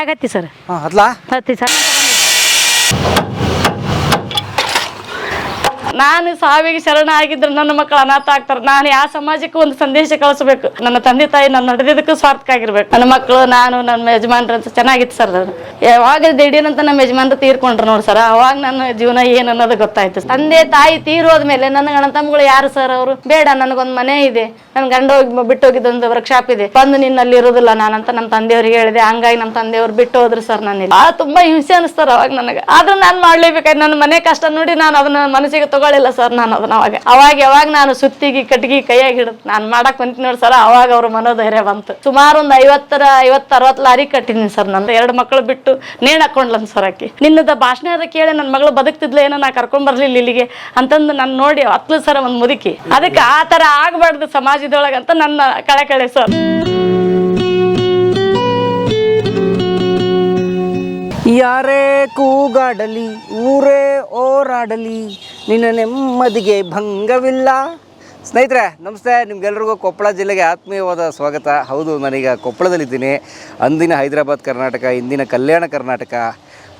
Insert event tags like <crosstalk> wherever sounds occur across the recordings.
Bag ಹತ್ತಿ sir ಹಾಂ ಹತ್ಲಾ ಹತ್ತಿ ಸರ್ ನಾನು ಸಾವಿಗೆ ಶರಣ ಆಗಿದ್ರೆ ನನ್ನ ಮಕ್ಕಳು ಅನಾಥ ಆಗ್ತಾರೆ. ನಾನು ಯಾವ ಸಮಾಜಕ್ಕೂ ಒಂದು ಸಂದೇಶ ಕಳಿಸಬೇಕು. ನನ್ನ ತಂದೆ ತಾಯಿ ನನ್ನ ನಡೆದಿದ್ದಕ್ಕೂ ಸ್ವಾರ್ಥಕ್ಕಾಗಿರ್ಬೇಕು ನನ್ನ ಮಕ್ಕಳು ನಾನು, ನನ್ನ ಯಜಮಾನ್ರಂತ ಚೆನ್ನಾಗಿತ್ತು ಸರ್ ಯಾವಾಗ ದಿಢೀರಂತ ನಮ್ಮ ಯಜಮಾನ್ರು ತೀರ್ಕೊಂಡ್ರು ನೋಡಿ ಸರ್. ಅವಾಗ ನನ್ನ ಜೀವನ ಏನು ಅನ್ನೋದು ಗೊತ್ತಾಯ್ತು. ತಂದೆ ತಾಯಿ ತೀರೋದ್ಮೇಲೆ ನನ್ನ ಗಣ ತಮ್ಮಗಳು ಯಾರು ಸರ್ ಅವರು? ಬೇಡ, ನನಗೊಂದು ಮನೆ ಇದೆ. ನನ್ನ ಗಂಡ ಹೋಗಿ ಬಿಟ್ಟು ಹೋಗಿದ್ದೊಂದು ವರ್ಕ್ಶಾಪ್ ಇದೆ. ಬಂದು ನಿನ್ನಲ್ಲಿ ಇರೋದಿಲ್ಲ ನಾನಂತ ನಮ್ಮ ತಂದೆಯವ್ರಿಗೆ ಹೇಳಿದೆ. ಹಂಗಾಗಿ ನಮ್ಮ ತಂದೆಯವ್ರು ಬಿಟ್ಟು ಹೋದ್ರು ಸರ್ ಆ, ತುಂಬಾ ಹಿಂಸೆ ಅನಿಸ್ತಾರ ಅವಾಗ ನನಗೆ. ಆದ್ರೂ ನಾನು ಮಾಡ್ಲೇಬೇಕಾಯ್ತು. ನನ್ನ ಮನೆ ಕಷ್ಟ ನೋಡಿ ನಾನು ಅದನ್ನ ಮನಸ್ಸಿಗೆ ತಗೊಳ್ಳಿಲ್ಲ ಸರ್ ನಾನು ಅದನ್ನ ಅವಾಗ. ಅವಾಗ ಯಾವಾಗ ನಾನು ಸುತ್ತಿಗೆ, ಕಟ್ಗಿ ಕೈಯಾಗಿ ಹಿಡಿದು ನಾನು ಮಾಡಕ್ ಕುಂತೀನಿ ನೋಡಿ ಸರ್, ಅವಾಗ ಅವ್ರ ಮನೋಧೈರ್ಯ ಬಂತು. ಸುಮಾರು ಒಂದು ಐವತ್ತರ ಐವತ್ತು ಅರವತ್ತು ಲಾರಿ ಕಟ್ಟಿದ್ದೀನಿ ಸರ್ ನಂದು ಎರಡು ಮಕ್ಕಳು ಬಿಟ್ಟು ನೇಣ್ ಹಾಕೊಂಡ್ಲನ್ ಸರ್ ಆಕಿ. ನಿನ್ನದ ಭಾಷಣ ಅದ ಕೇಳಿ ನನ್ನ ಮಗಳು ಬದುಕ್ತಿದ್ಲ, ಏನೋ ನಾ ಕರ್ಕೊಂಡ್ ಬರ್ಲಿಲ್ಲ ಇಲ್ಲಿಗೆ ಅಂತಂದು ನಾನು ನೋಡಿ ಹತ್ಲು ಸರ್ ಒಂದು ಮುದುಕಿ. ಅದಕ್ಕೆ ಆ ಥರ ಆಗ್ಬಾರ್ದು ಸಮಾಜದೊಳಗಂತ ನನ್ನ ಕಳೆ ಕಳೆ ಸರ್. ಯಾರೇ ಕೂಗಾಡಲಿ, ಊರೇ ಓರಾಡಲಿ, ನಿನ್ನ ನೆಮ್ಮದಿಗೆ ಭಂಗವಿಲ್ಲ. ಸ್ನೇಹಿತರೆ, ನಮಸ್ತೆ. ನಿಮ್ಗೆಲ್ರಿಗೂ ಕೊಪ್ಪಳ ಜಿಲ್ಲೆಗೆ ಆತ್ಮೀಯವಾದ ಸ್ವಾಗತ. ಹೌದು, ನಾನೀಗ ಕೊಪ್ಪಳದಲ್ಲಿದ್ದೀನಿ. ಅಂದಿನ ಹೈದರಾಬಾದ್ ಕರ್ನಾಟಕ, ಇಂದಿನ ಕಲ್ಯಾಣ ಕರ್ನಾಟಕ.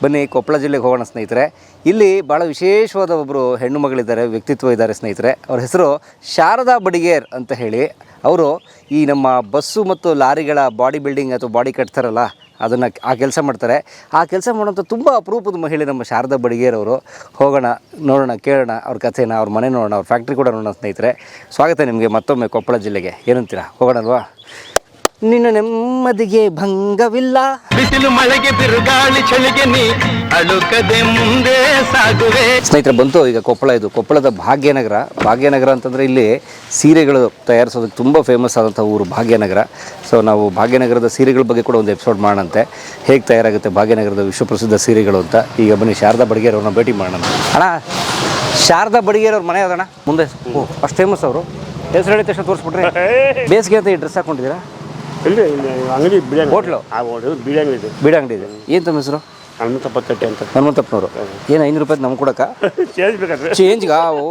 ಬನ್ನಿ, ಕೊಪ್ಪಳ ಜಿಲ್ಲೆಗೆ ಹೋಗೋಣ ಸ್ನೇಹಿತರೆ. ಇಲ್ಲಿ ಭಾಳ ವಿಶೇಷವಾದ ಒಬ್ಬರು ಹೆಣ್ಣು ಮಗಳಿದ್ದಾರೆ, ವ್ಯಕ್ತಿತ್ವ ಇದ್ದಾರೆ ಸ್ನೇಹಿತರೆ. ಅವ್ರ ಹೆಸರು ಶಾರದಾ ಬಡಿಗೇರ್ ಅಂತ ಹೇಳಿ. ಅವರು ಈ ನಮ್ಮ ಬಸ್ಸು ಮತ್ತು ಲಾರಿಗಳ ಬಾಡಿ ಬಿಲ್ಡಿಂಗ್ ಅಥವಾ ಬಾಡಿ ಕಟ್ತಾರಲ್ಲ, ಅದನ್ನು ಆ ಕೆಲಸ ಮಾಡ್ತಾರೆ. ಆ ಕೆಲಸ ಮಾಡೋಂಥ ತುಂಬ ಅಪರೂಪದ ಮಹಿಳೆ ನಮ್ಮ ಶಾರದಾ ಬಡಿಗೇರವರು ಹೋಗೋಣ, ನೋಡೋಣ, ಕೇಳೋಣ ಅವ್ರ ಕಥೆನ, ಅವ್ರ ಮನೆ ನೋಡೋಣ, ಅವ್ರ ಫ್ಯಾಕ್ಟ್ರಿ ಕೂಡ ನೋಡೋಣ ಸ್ನೇಹಿತರೆ. ಸ್ವಾಗತ ನಿಮಗೆ ಮತ್ತೊಮ್ಮೆ ಕೊಪ್ಪಳ ಜಿಲ್ಲೆಗೆ. ಏನಂತೀರಾ? ಹೋಗೋಣಲ್ವಾ? ನಿನ್ನ ನೆಮ್ಮದಿಗೆ ಭಂಗವಿಲ್ಲ. ಬಿಸಿಲು ಮಳೆಗೆ ಬಿರುಗಾಳಿ ಚಳಿಗೆ ನೀ ಅಳುಕದೆ ಮುಂದೆ ಸಾಗುವೆ. ಸ್ನೇಹಿತರೆ ಬಂತು ಈಗ ಕೊಪ್ಪಳ ಇದು. ಕೊಪ್ಪಳದ ಭಾಗ್ಯನಗರ. ಭಾಗ್ಯನಗರ ಅಂತಂದ್ರೆ ಇಲ್ಲಿ ಸೀರೆಗಳು ತಯಾರಿಸೋದಕ್ಕೆ ತುಂಬ ಫೇಮಸ್ ಆದಂಥ ಊರು ಭಾಗ್ಯನಗರ. ಸೊ ನಾವು ಭಾಗ್ಯನಗರದ ಸೀರೆಗಳ ಬಗ್ಗೆ ಕೂಡ ಒಂದು ಎಪಿಸೋಡ್ ಮಾಡೋಣಂತೆ. ಹೇಗೆ ತಯಾರಾಗುತ್ತೆ ಭಾಗ್ಯನಗರದ ವಿಶ್ವಪ್ರಸಿದ್ಧ ಸೀರೆಗಳು ಅಂತ. ಈಗ ಬನ್ನಿ ಶಾರದಾ ಬಡಿಗೇರ್ ಅವ್ರನ್ನ ಭೇಟಿ ಮಾಡೋಣ. ಅಣ್ಣ ಶಾರದಾ ಬಡಿಗೇರವ್ರ ಮನೆ ಅದಣ್ಣ. ಮುಂದೆ. ಓ ಅಷ್ಟು ಫೇಮಸ್ ಅವರು. ಹೆಸರು ಹೇಳಿದ ತಕ್ಷಣ ತೋರಿಸ್ಬಿಟ್ರೆ. <laughs> ಬೇಸಿಗೆ ಅಂತ ಈ ಡ್ರೆಸ್ ಹಾಕೊಂಡಿದ್ದೀರಾ? ಇಲ್ಲಿ ಅಂಗಡಿ ಬಿರಿಯಾನಿ ಹೋಟ್ಲು? ಆ ಹೋಟೆಲ್ ಬಿರಿಯಾನಿ ಇದೆ. ಬೀಡ ಅಂಗಡಿ ಇದೆ. ಏನು ತಮ್ಮ ಹೆಸರು? ಹನುಮಂತ ಪತ್ತಟ್ಟೆ ಅಂತ. ಹನುಮಂತಪ್ಪನವರು. ಏನು ಐನೂರು ರೂಪಾಯಿ ನಮ್ಗೆ ಕೊಡಕ್ಕ? ಸೇರಿಸ್ಬೇಕಾದ್ರೆ ಚೇಂಜ್ಗಾ ಓ.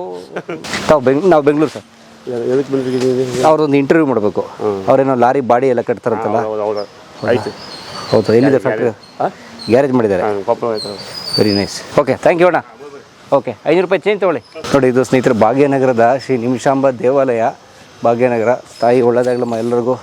ತಾವು ಬೆಂಗ್ ನಾವು ಬೆಂಗಳೂರು ಸರ್. ಎದಕ್ಕೆ ಬಂದಿದ್ದೀನಿ ಅವ್ರೊಂದು ಇಂಟರ್ವ್ಯೂ ಮಾಡಬೇಕು. ಅವ್ರೇನೋ ಲಾರಿ ಬಾಡಿ ಎಲ್ಲ ಕಟ್ತಾರಂತಲ್ಲ? ಹೌದು ಹೌದು ಆಯ್ತು. ಹೌದು ಎಲ್ಲಿದೆ ಫ್ಯಾಕ್ಟ್ರಿ ಗ್ಯಾರೇಜ್ ಮಾಡಿದ್ದಾರೆ. ಆಯ್ತು very nice okay thank you ಅಣ್ಣ. ಓಕೆ ಐನೂರು ರೂಪಾಯಿ ಚೇಂಜ್ ತೊಗೊಳ್ಳಿ. ನೋಡಿ ಇದು ಸ್ನೇಹಿತರೆ ಭಾಗ್ಯನಗರದ ಶ್ರೀ ನಿಮಿಷಾಂಬ ದೇವಾಲಯ. ಭಾಗ್ಯನಗರ ತಾಯಿ ಒಳ್ಳೆದಾಗ್ಲಮ್ಮ ಎಲ್ಲರಿಗೂ.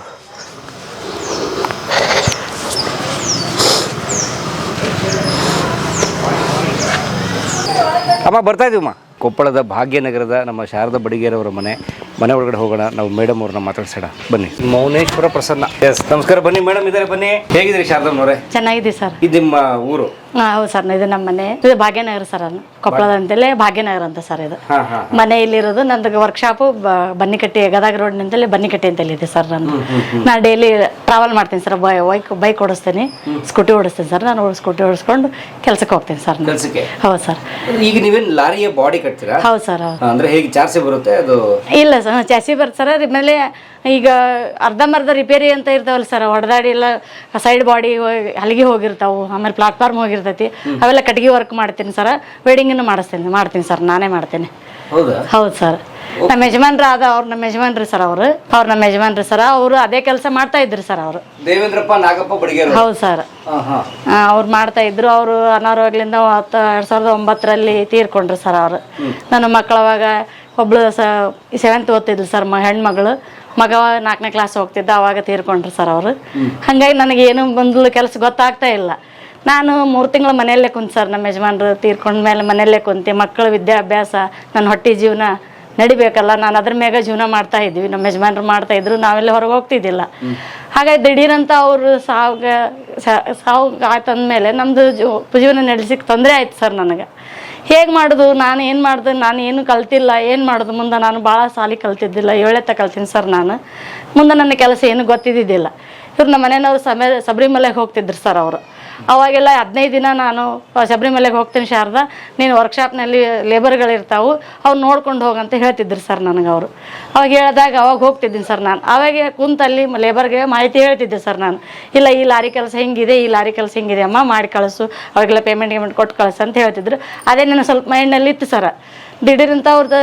ಅಮ್ಮ ಬರ್ತಾ ಇದೀವಮ್ಮ. ಕೊಪ್ಪಳದ ಭಾಗ್ಯನಗರದ ನಮ್ಮ ಶಾರದಾ ಬಡಿಗೇರವರ ಮನೆ. ಮನೆ ಒಳಗಡೆ ಹೋಗೋಣ ನಾವು ಮೇಡಮ್ ಅವ್ರನ್ನ ಮಾತಾಡ್ಸೋಣ. ಬನ್ನಿ. ಮೌನೇಶ್ವರ ಪ್ರಸನ್ನ. ಎಸ್ ನಮಸ್ಕಾರ. ಬನ್ನಿ ಮೇಡಮ್ ಇದ್ದಾರೆ ಬನ್ನಿ. ಹೇಗಿದ್ದೀರಿ ಶಾರದಮ್ಮನವರೇ ಚೆನ್ನಾಗಿದೆ ಸರ್. ಇದು ನಿಮ್ಮ ಊರು? ಹೌದು ಸರ್. ಇದು ನಮ್ಮ ಮನೆ. ಇದು ಭಾಗ್ಯನಗರ ಸರ್ ಕೊಪ್ಪಳದ ಅಂತಲೇ ಭಾಗ್ಯನಗರ ಅಂತ ಸರ್ ಇದು. ಮನೆ ಇಲ್ಲಿರೋದು ನಂದು ವರ್ಕ್ಶಾಪು ಬನ್ನಿಕಟ್ಟಿ ಗದಗ ರೋಡ್ ನಿಂತಲ್ಲಿ ಬನ್ನಿಕಟ್ಟಿ ಅಂತ ಇದೆ ಸರ್ ನಾನು ನಾನು ಡೈಲಿ ಟ್ರಾವೆಲ್ ಮಾಡ್ತೀನಿ ಸರ್. ಬೈಕ್ ಬೈಕ್ ಓಡಿಸ್ತೀನಿ. ಸ್ಕೂಟಿ ಓಡಿಸ್ತೀನಿ ಸರ್. ನಾನು ಸ್ಕೂಟಿ ಓಡಿಸ್ಕೊಂಡು ಕೆಲಸಕ್ಕೆ ಹೋಗ್ತೀನಿ ಸರ್ ಹೌದು ಸರ್. ಈಗ ನೀವೇನು ಲಾರಿಯ ಬಾಡಿ ಕಟ್ತೀರಾ? ಹೌದು ಸರ್ ಅಂದ್ರೆ ಹೇಗೆ ಚಾರ್ಜ್ ಬರುತ್ತೆ ಅದು? ಇಲ್ಲ ಸರ್. ಚಾಸಿ ಬರ್ತಾರೆ. ಸರ್ ಆಮೇಲೆ ಈಗ ಅರ್ಧಂಬರ್ಧ ರಿಪೇರಿ ಅಂತ ಇರ್ತಾವಲ್ಲ ಸರ್ ಹೊಡೆದಾಡಿ ಎಲ್ಲ ಸೈಡ್ ಬಾಡಿ ಹಲಗಿ ಹೋಗಿರ್ತಾವೆ ಆಮೇಲೆ ಪ್ಲಾಟ್ಫಾರ್ಮ್ ಹೋಗಿರ್ತೈತಿ. ಅವೆಲ್ಲ ಕಟ್ಗೆ ವರ್ಕ್ ಮಾಡ್ತೀನಿ ಸರ್ ವೆಡಿಂಗನ್ನು ಮಾಡಿಸ್ತೀನಿ ಮಾಡ್ತೀನಿ ಸರ್ ನಾನೇ ಮಾಡ್ತೀನಿ. ಹೌದಾ? ಸರ್ ನಮ್ಮ ಯಜಮಾನ್ರ ಅದ ಅವ್ರ ನಮ್ಮ ಯಜಮಾನ್ರಿ ಸರ್ ಅವರು. ಅವ್ರು ನಮ್ಮ ಯಜಮಾನ್ರಿ ಸರ್ ಅವರು ಅದೇ ಕೆಲಸ ಮಾಡ್ತಾ ಇದ್ರು ಸರ್ ಅವರು. ದೇವೇಂದ್ರಪ್ಪ ನಾಗಪ್ಪ ಬಡಿಗೇರು. ಹೌದು ಸರ್ ಅವ್ರು ಮಾಡ್ತಾ ಇದ್ರು ಅವರು ಅನಾರೋಗ್ಯದಿಂದ ಹತ್ತು ಎರಡು ಸಾವಿರದ ಒಂಬತ್ತರಲ್ಲಿ ತೀರ್ಕೊಂಡ್ರು ಸರ್ ಅವರು. ನನ್ನ ಮಕ್ಕಳು ಅವಾಗ ಒಬ್ಳು ಸ ಸೆವೆಂತ್ ಓದ್ತಿದ್ಲು ಸರ್ ಮ ಹೆಣ್ಮಗಳು. ಮಗ ನಾಲ್ಕನೇ ಕ್ಲಾಸ್ ಹೋಗ್ತಿದ್ದ ಅವಾಗ ತೀರ್ಕೊಂಡ್ರು ಸರ್ ಅವರು. ಹಾಗಾಗಿ ನನಗೆ ಏನು ಬಂದ್ಲು ಕೆಲಸ ಗೊತ್ತಾಗ್ತಾ ಇಲ್ಲ. ನಾನು ಮೂರು ತಿಂಗಳು ಮನೆಯಲ್ಲೇ ಕುಂತ ಸರ್ ನಮ್ಮ ಯಜಮಾನ್ರು ತೀರ್ಕೊಂಡ ಮೇಲೆ ಮನೆಯಲ್ಲೇ ಕುಂತೆ ಮಕ್ಕಳ ವಿದ್ಯಾಭ್ಯಾಸ ನನ್ನ ಹೊಟ್ಟೆ ಜೀವನ ನಡಿಬೇಕಲ್ಲ ನಾನು ಅದ್ರ ಮ್ಯಾಗ ಜೀವನ ಮಾಡ್ತಾ ಇದ್ವಿ. ನಮ್ಮ ಯಜಮಾನ್ರು ಮಾಡ್ತಾ ಇದ್ರು ನಾವೆಲ್ಲ ಹೊರಗೆ ಹೋಗ್ತಿದ್ದಿಲ್ಲ. ಹಾಗಾಗಿ ದಿಢೀರಂತ ಅವರು ಸಾವ್ಗ ಸಾವು ಆಯ್ತಂದ್ಮೇಲೆ ನಮ್ಮದು ಜೀವನ ನಡೆಸಿಕ್ ತೊಂದರೆ ಆಯ್ತು ಸರ್ ನನಗೆ. ಹೇಗೆ ಮಾಡೋದು? ನಾನು ಏನು ಮಾಡ್ದೆ? ನಾನು ಏನು ಕಲ್ತಿಲ್ಲ. ಏನು ಮಾಡೋದು? ಮುಂದೆ ನಾನು ಭಾಳ ಸಾಲಿ ಕಲ್ತಿದ್ದಿಲ್ಲ. ಏಳೆತ್ತ ಕಲ್ತೀನಿ ಸರ್ ನಾನು. ಮುಂದೆ ನನ್ನ ಕೆಲಸ ಏನು ಗೊತ್ತಿದ್ದಿದ್ದಿಲ್ಲ. ಇವ್ರು ನಮ್ಮ ಮನೆಯವ್ರು ಸಮೇ ಶಬರಿಮಲೆಗೆ ಹೋಗ್ತಿದ್ರು ಸರ್ ಅವರು. ಅವಾಗೆಲ್ಲ ಹದಿನೈದು ದಿನ ನಾನು ಶಬರಿಮಲೆಗೆ ಹೋಗ್ತೀನಿ ಶಾರದಾ, ನೀನು ವರ್ಕ್ಶಾಪ್ನಲ್ಲಿ ಲೇಬರ್ಗಳಿರ್ತಾವೆ ಅವ್ರು ನೋಡ್ಕೊಂಡು ಹೋಗಂತ ಹೇಳ್ತಿದ್ರು ಸರ್ ನನಗೆ ಅವರು. ಅವಾಗ ಹೇಳಿದಾಗ ಅವಾಗ ಹೋಗ್ತಿದ್ದೀನಿ ಸರ್ ನಾನು. ಅವಾಗೆ ಕುಂತಲ್ಲಿ ಲೇಬರ್ಗೆ ಮಾಹಿತಿ ಹೇಳ್ತಿದ್ದೆ ಸರ್ ನಾನು. ಇಲ್ಲ, ಈ ಲಾರಿ ಕೆಲಸ ಹಿಂಗಿದೆ, ಈ ಲಾರಿ ಕೆಲಸ ಹಿಂಗಿದೆ, ಅಮ್ಮ ಮಾಡಿ ಕಳಿಸು ಅವಾಗೆಲ್ಲ ಪೇಮೆಂಟ್ ಗೇಮೆಂಟ್ ಕೊಟ್ಟು ಕಳಿಸು ಅಂತ ಹೇಳ್ತಿದ್ರು. ಅದೇ ನನ್ನ ಸ್ವಲ್ಪ ಮೈಂಡ್ನಲ್ಲಿ ಇತ್ತು ಸರ್ ದಿಢೀರಂತ ಅವ್ರದ್ದು